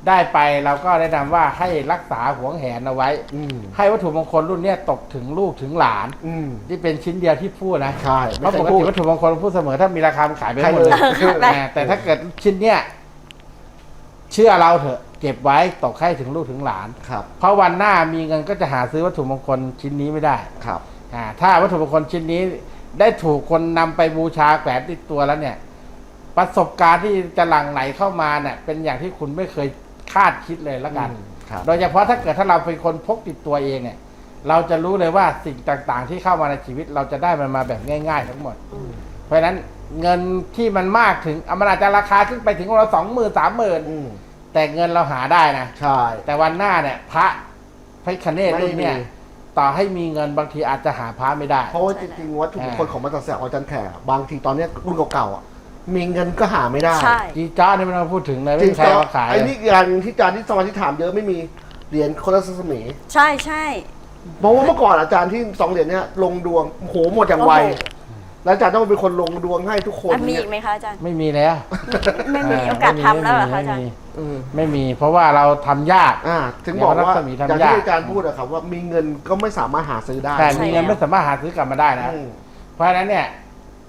[SPEAKER 2] ได้ไปเราก็แนะนำว่าให้รักษาหวงแหนเอาไว้
[SPEAKER 3] อืม
[SPEAKER 2] ให้วัตถุมงคลรุ่นเนี้ยตกถึงลูกถึงหลาน
[SPEAKER 3] อืม
[SPEAKER 2] ที่เป็นชิ้นเดียวที่พูดนะ
[SPEAKER 3] ใช่
[SPEAKER 2] เพ
[SPEAKER 3] ไม่
[SPEAKER 2] ราะ
[SPEAKER 3] เค
[SPEAKER 2] ป
[SPEAKER 3] ย
[SPEAKER 2] ก
[SPEAKER 3] พู
[SPEAKER 2] ติ
[SPEAKER 3] ด
[SPEAKER 2] วัตถุมงคลพูดเสมอถ้ามีราคามันขายไป
[SPEAKER 3] ใคร
[SPEAKER 2] หมดเลย
[SPEAKER 3] เลย
[SPEAKER 2] อ่าแต่ถ้าเกิดชิ้นเนี้ยเชื่อเราเถอะเก็บไว้ตกให้ถึงลูกถึงหลาน
[SPEAKER 3] ครับ
[SPEAKER 2] เพราะวันหน้ามีเงินก็จะหาซื้อวัตถุมงคลชิ้นนี้ไม่ได้
[SPEAKER 3] ครับ
[SPEAKER 2] อ่า ถ้าวัตถุมงคลชิ้นนี้ได้ถูกคนนำไปบูชาแขวนติดตัวแล้วเนี่ย ประสบการณ์ที่จะหลั่งไหลเข้ามาเนี่ยเป็นอย่างที่คุณไม่เคยคาดคิดเลยละกัน
[SPEAKER 3] ครับ
[SPEAKER 2] โดยเฉพาะถ้าเกิดถ้าเราเป็นคนพกติดตัวเองเนี่ย เราจะรู้เลยว่าสิ่งต่างๆ ที่เข้ามาในชีวิตเราจะได้มันมาแบบง่าย ๆ ทั้งหมด เพราะฉะนั้นเงินที่มันมากถึงอะมันอาจจะราคาขึ้นไปถึงเราสองหมื่นสามหมื่น
[SPEAKER 3] อืม
[SPEAKER 2] แต่เงินเราหาได้นะ
[SPEAKER 3] ใช่
[SPEAKER 2] แต่วันหน้าเนี่ย พระพระคเนศ
[SPEAKER 3] ไม่
[SPEAKER 2] รุ่นเนี่ย
[SPEAKER 3] มี
[SPEAKER 2] ต่อให้มีเงินบางทีอาจจะหาพระไม่ได้
[SPEAKER 3] เพราะว่าจริงๆวัตถุมงคลของมัตตสยามอาจารย์แขกบางทีตอนเนี้ยรุ่นเก่าๆอะมีเงินก็หาไม่ได้
[SPEAKER 4] ใช่
[SPEAKER 2] จีจ้าเนี่ยไม่ต้องพูดถึงเลย
[SPEAKER 3] จ
[SPEAKER 2] ไม่
[SPEAKER 3] ริง
[SPEAKER 2] มีใคร
[SPEAKER 3] ๆ
[SPEAKER 2] เอามาขาย
[SPEAKER 3] ไอ้นี่อย่างที่อาจารย์ที่สมาธิถามเยอะไม่มีเหรียญคนละสมี
[SPEAKER 4] ใช่ใช่
[SPEAKER 3] เพราะว่าเมื่อก่อนอาจารย์ที่สองเหรียญเนี้ยลงดวงโอ้โหหมดอย่างไว
[SPEAKER 4] โอ้โห
[SPEAKER 3] แล้วอาจารย์ต้องเป็นคนลงดวงให้ทุกคน
[SPEAKER 4] อะมี
[SPEAKER 3] เนี่ย
[SPEAKER 4] อีกไหมคะอาจารย์
[SPEAKER 2] ไม่มีแล้ว
[SPEAKER 4] ไม่มีโอกาสทำแล้วเหรอคะอาจารย์
[SPEAKER 2] ไม่มี
[SPEAKER 3] อืม
[SPEAKER 2] ไม่มี เพราะว่าเราทำยาก
[SPEAKER 3] อ่าถึงบอกว่า
[SPEAKER 2] เดี๋ยวรัศมี
[SPEAKER 3] อย่าง
[SPEAKER 2] ทำยาก
[SPEAKER 3] ที่อาจารย์พูดอะครับว่ามีเงินก็ไม่สามารถหาซื้อได้
[SPEAKER 2] แต่
[SPEAKER 4] ใช่
[SPEAKER 2] มีเงิน
[SPEAKER 4] แล้ว
[SPEAKER 2] ไม่สามารถหาซื้อกลับมาได้นะ
[SPEAKER 3] อืม
[SPEAKER 2] เพราะฉะนั้นเนี่ย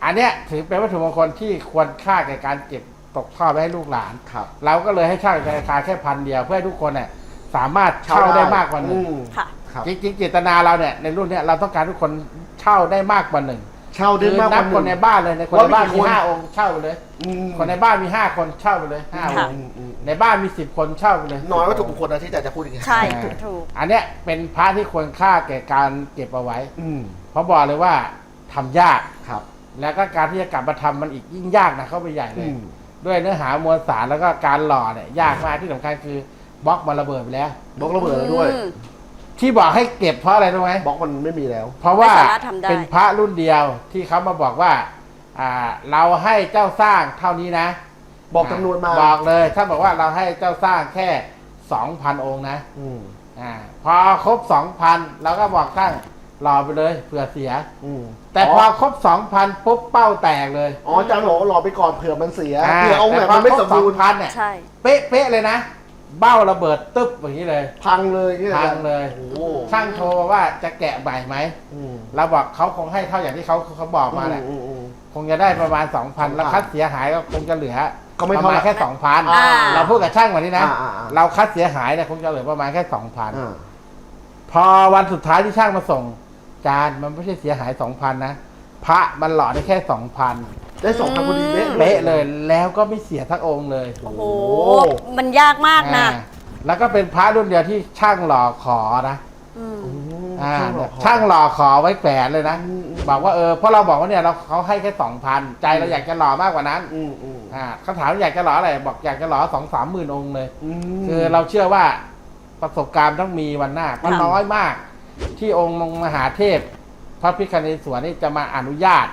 [SPEAKER 2] อันเนี้ยถือเป็นวัตถุมงคลที่ควรค่าแก่การเก็บตกทอดไว้ให้ลูกหลาน
[SPEAKER 3] ครับ
[SPEAKER 2] เราก็เลยให้เช่าในราคาแค่พันเดียวเพื่อให้ทุกคนเนี่ยสามารถเช่าได้มากกว่าหนึ่ง
[SPEAKER 3] อืม
[SPEAKER 4] ค่ะ
[SPEAKER 3] ครับ
[SPEAKER 2] จริงๆเจตนาเราเนี่ยในรุ่นเนี้ยเราต้องการทุกคนเช่าได้มากกว่าหนึ่ง
[SPEAKER 3] เช่าได้
[SPEAKER 2] คือ
[SPEAKER 3] มากก
[SPEAKER 2] นั
[SPEAKER 3] ว่า
[SPEAKER 2] บ
[SPEAKER 3] ห
[SPEAKER 2] คนใน
[SPEAKER 3] นึ่ง
[SPEAKER 2] บ้านเลยในคนในบ้าน
[SPEAKER 3] ว่ามี
[SPEAKER 2] มี
[SPEAKER 3] คน
[SPEAKER 2] ห้าองค์เช่าไปเลย
[SPEAKER 3] อืม
[SPEAKER 2] คนในบ้านมีห้าคนเช่าไปเลยห้าอ
[SPEAKER 4] ค่ะ
[SPEAKER 2] งค์
[SPEAKER 3] อืมอืม
[SPEAKER 2] ในบ้านมีสิบคนเช่าไปเลย
[SPEAKER 3] น้อยวัตถุมงคลนะที่อาจารย์จะพูดอย่างนี้
[SPEAKER 4] ใช่
[SPEAKER 2] อ่า
[SPEAKER 4] ถูกถูก
[SPEAKER 2] อันเนี้ยเป็นพระที่ควรค่าแก่การเก็บเอาไว้
[SPEAKER 3] อืม
[SPEAKER 2] เพราะบอกเลยว่าทำยาก
[SPEAKER 3] ครับ
[SPEAKER 2] แล้วก็การที่จะกลับมาทำมันอีกยิ่งยากนะเข้าไปใหญ่เล
[SPEAKER 3] อื
[SPEAKER 2] ย
[SPEAKER 3] ม
[SPEAKER 2] ด้วยเนื้อหามวลสารแล้วก็การหล่อเนี่ยยากมากที่สำคัญคือบล็อกมันระเบิดไปแล้ว
[SPEAKER 3] บล็อกระเบิดแล้วด้วย
[SPEAKER 4] อืม
[SPEAKER 2] ที่บอกให้เก็บเพราะอะไรรู้ไหม
[SPEAKER 3] บล็อกมันไม่มีแล้ว
[SPEAKER 2] เพราะว่า
[SPEAKER 4] ไม่สามารถทำได้
[SPEAKER 2] เป็นพระรุ่นเดียวที่เขามาบอกว่าอ่า เราให้เจ้าสร้างเท่านี้นะ
[SPEAKER 3] บอกจำนวนมา
[SPEAKER 2] บอกเลยถ้าบอกว่าเราให้เจ้าสร้างแค่สองพันองค์นะ
[SPEAKER 3] อืม
[SPEAKER 2] อ่าพอครบสองพันเราก็บอกช่างรอไปเลยเผื่อเสีย
[SPEAKER 3] อืม
[SPEAKER 2] แต่พอครบสองพันปุ๊บเป้าแตกเลย
[SPEAKER 3] อ๋ออาจารย์บอกว่ารอไปก่อนเผื่อมันเสียาเผื่อองค์ไหนมันไม่สมบูรณ์
[SPEAKER 2] แต่พอคบ2,000เนี่ย
[SPEAKER 4] ใช่
[SPEAKER 2] เป๊ะเป๊ะเลยนะ เบ้าระเบิดตึ๊บอย่างนี้เลย
[SPEAKER 3] พังเลยนี่
[SPEAKER 2] พังเลย
[SPEAKER 3] โอ้โห
[SPEAKER 2] ช่างโทรมาว่าจะแกะใหม่ไหม
[SPEAKER 3] อืม
[SPEAKER 2] เราบอกเขาคงให้เท่าอย่างที่เขาเขาบอกมาแหละ
[SPEAKER 3] อือืม
[SPEAKER 2] คงจะได้ประมาณ 2,000 แล้วคัดเสียหายก็คงจะเหลือ
[SPEAKER 3] ก็ไม่
[SPEAKER 2] ประ
[SPEAKER 3] เท่า
[SPEAKER 2] มาณ
[SPEAKER 3] ไหร่
[SPEAKER 2] แค่2,000
[SPEAKER 3] อ่า
[SPEAKER 2] เราพูดกับช่างวันนี้นะ
[SPEAKER 3] อ่าอ่าอ่า
[SPEAKER 2] เราคัดเสียหายเนี่ยคงจะเหลือประมาณแค่
[SPEAKER 3] อ่า
[SPEAKER 2] 2,000พอวันสุดท้ายที่ช่างมาส่ง จานมันไม่ใช่เสียหาย2,000นะพระมันหล่อได้แค่2,000
[SPEAKER 3] ได้สองพันพอดีเป๊ะ
[SPEAKER 2] เป๊ะเลยแล้วก็ไม่เสียทักองค์เลย
[SPEAKER 4] โอ้โห มันยากมากนะ
[SPEAKER 2] อ่าแล้วก็เป็นพระรุ่นเดียวที่ช่างหล่อขอนะ
[SPEAKER 4] อืม
[SPEAKER 3] อืม
[SPEAKER 2] อ่า
[SPEAKER 3] ช่างหล่อ
[SPEAKER 2] ช่างหล่อขอไว้แฝนเลยนะ
[SPEAKER 3] อืมอืม
[SPEAKER 2] บอกว่าเออเพราะเราบอกว่าเนี่ยเราเขาให้แค่สองพันใจเราอยากจะหล่อมากกว่านั้น
[SPEAKER 3] อืมอืม
[SPEAKER 2] อ่าเขาถามว่าอยากจะหล่ออะไรบอกอยากจะหล่อสองสามหมื่นองค์เลย
[SPEAKER 3] ม
[SPEAKER 2] คือเราเชื่อว่าประสบการณ์ต้องมีวันหน้ามัน
[SPEAKER 4] ค่ะ
[SPEAKER 2] น้อยมาก ที่องค์มหาเทพ พระพิคเนศวรนี่จะมาอนุญาต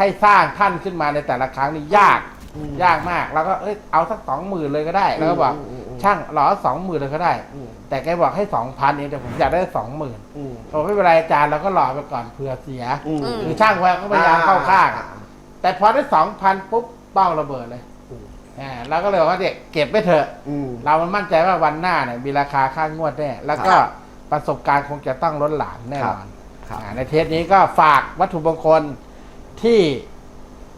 [SPEAKER 2] ให้สร้างท่านขึ้นมาในแต่ละครั้งนี่ยาก
[SPEAKER 3] อืม
[SPEAKER 2] ยากมาก แล้วก็เอ้ยเอาสักสองหมื่นเลยก็ได้ แล้วก็บอก
[SPEAKER 3] อืมอืมอืม
[SPEAKER 2] ช่างหล่อสองหมื่นเลยก็ได้
[SPEAKER 3] อืม
[SPEAKER 2] แต่แกบอกให้สองพันเองแต่ผมอยากได้สองหมื่น
[SPEAKER 3] อืม
[SPEAKER 2] ผมไม่เป็นไรอาจารย์เราก็หล่อไปก่อนเผื่อเสีย
[SPEAKER 3] อืม
[SPEAKER 2] คือช่างแววก็พยายามเข้าข้าง
[SPEAKER 3] อ่
[SPEAKER 2] แต่พอได้สองพันปุ๊บเป้าระเบิดเลย
[SPEAKER 3] อืม
[SPEAKER 2] อ่าเราก็เลยบอกว่าเด็กเก็บไปเถอะ
[SPEAKER 3] อืม
[SPEAKER 2] เรามันมั่นใจว่าวันหน้าเนี่ยมีราคาค่างวดแน่แล้วก็
[SPEAKER 3] ครับ
[SPEAKER 2] ประสบการณ์คงจะต้องล้นหลามแน่นอน
[SPEAKER 3] ครับ
[SPEAKER 2] อ่าในเทปนี้ก็ฝากวัตถุมงคล ที่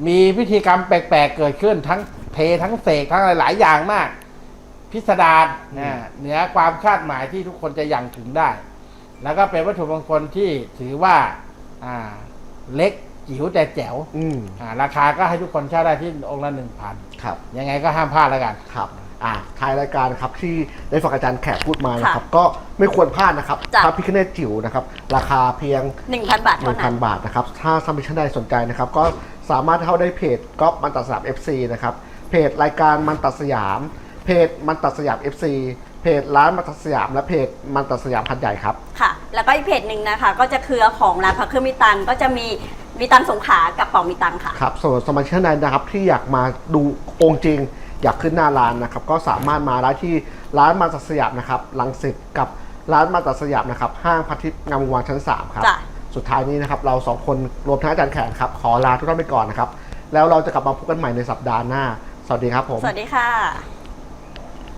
[SPEAKER 2] มีพิธีกรรมแปลกๆเกิดขึ้นทั้งเททั้งเสกทั้งหลายๆอย่างมาก พิสดารนะเหนือความคาดหมายที่ทุกคนจะยังถึงได้ แล้วก็เป็นวัตถุมงคลที่ถือว่าอ่าเล็กจิ๋วแต่แจ๋ว
[SPEAKER 3] อืม
[SPEAKER 2] อ่าราคาก็ให้ทุกคนเช่าได้ที่องค์ละหนึ่งพัน
[SPEAKER 3] ครับ
[SPEAKER 2] ยังไงก็ห้ามพลาดแล้วกัน
[SPEAKER 3] ครับ อ่าท้ายรายการครับที่ได้ฟังอาจารย์แขกพูดมานะครับ
[SPEAKER 4] ค่ะ
[SPEAKER 3] ก็ไม่ควรพลาดนะครับ
[SPEAKER 4] จ้ะ
[SPEAKER 3] พระพิคเนตจิ๋วนะครับ ราคาเพียง
[SPEAKER 4] หนึ่งพันบาทเท่านั้น
[SPEAKER 3] 1,000 บาทนะครับ ถ้าสมิชันใดสนใจนะครับ ก็สามารถเข้าได้เพจก๊อฟมันตัดสยาม FC นะครับ เพจรายการมันตัดสยาม เพจมันตัดสยาม FC เพจร้านมันตัดสยาม และเพจมันตัดสยามพันใหญ่ครับ
[SPEAKER 4] ค่ะ แล้วก็อีกเพจหนึ่งนะคะ ก็จะเครือของร้านพระเครื่องมีตังก็จะมีมีตังสงขลากับเป่ามีตังค่ะ
[SPEAKER 3] ครับส่วนสมาชิกท่านใดนะครับที่อยากมาดูองค์จริง อยากขึ้นหน้าร้านนะครับ ก็สามารถมาได้ที่ร้านมาตัดสยามนะครับลังสิตกับร้านมาตัดสยามนะครับ ห้างพัทิพย์งามวงศ์วานชั้น 3 ครับ
[SPEAKER 4] จ้ะ
[SPEAKER 3] สุดท้ายนี้นะครับ เราสองคนรวมทั้งอาจารย์แขกครับ ขอลาทุกท่านไปก่อนนะครับ แล้วเราจะกลับมาพบกันใหม่ในสัปดาห์หน้า สวัสดีครับผม
[SPEAKER 4] สวัสดีค่ะ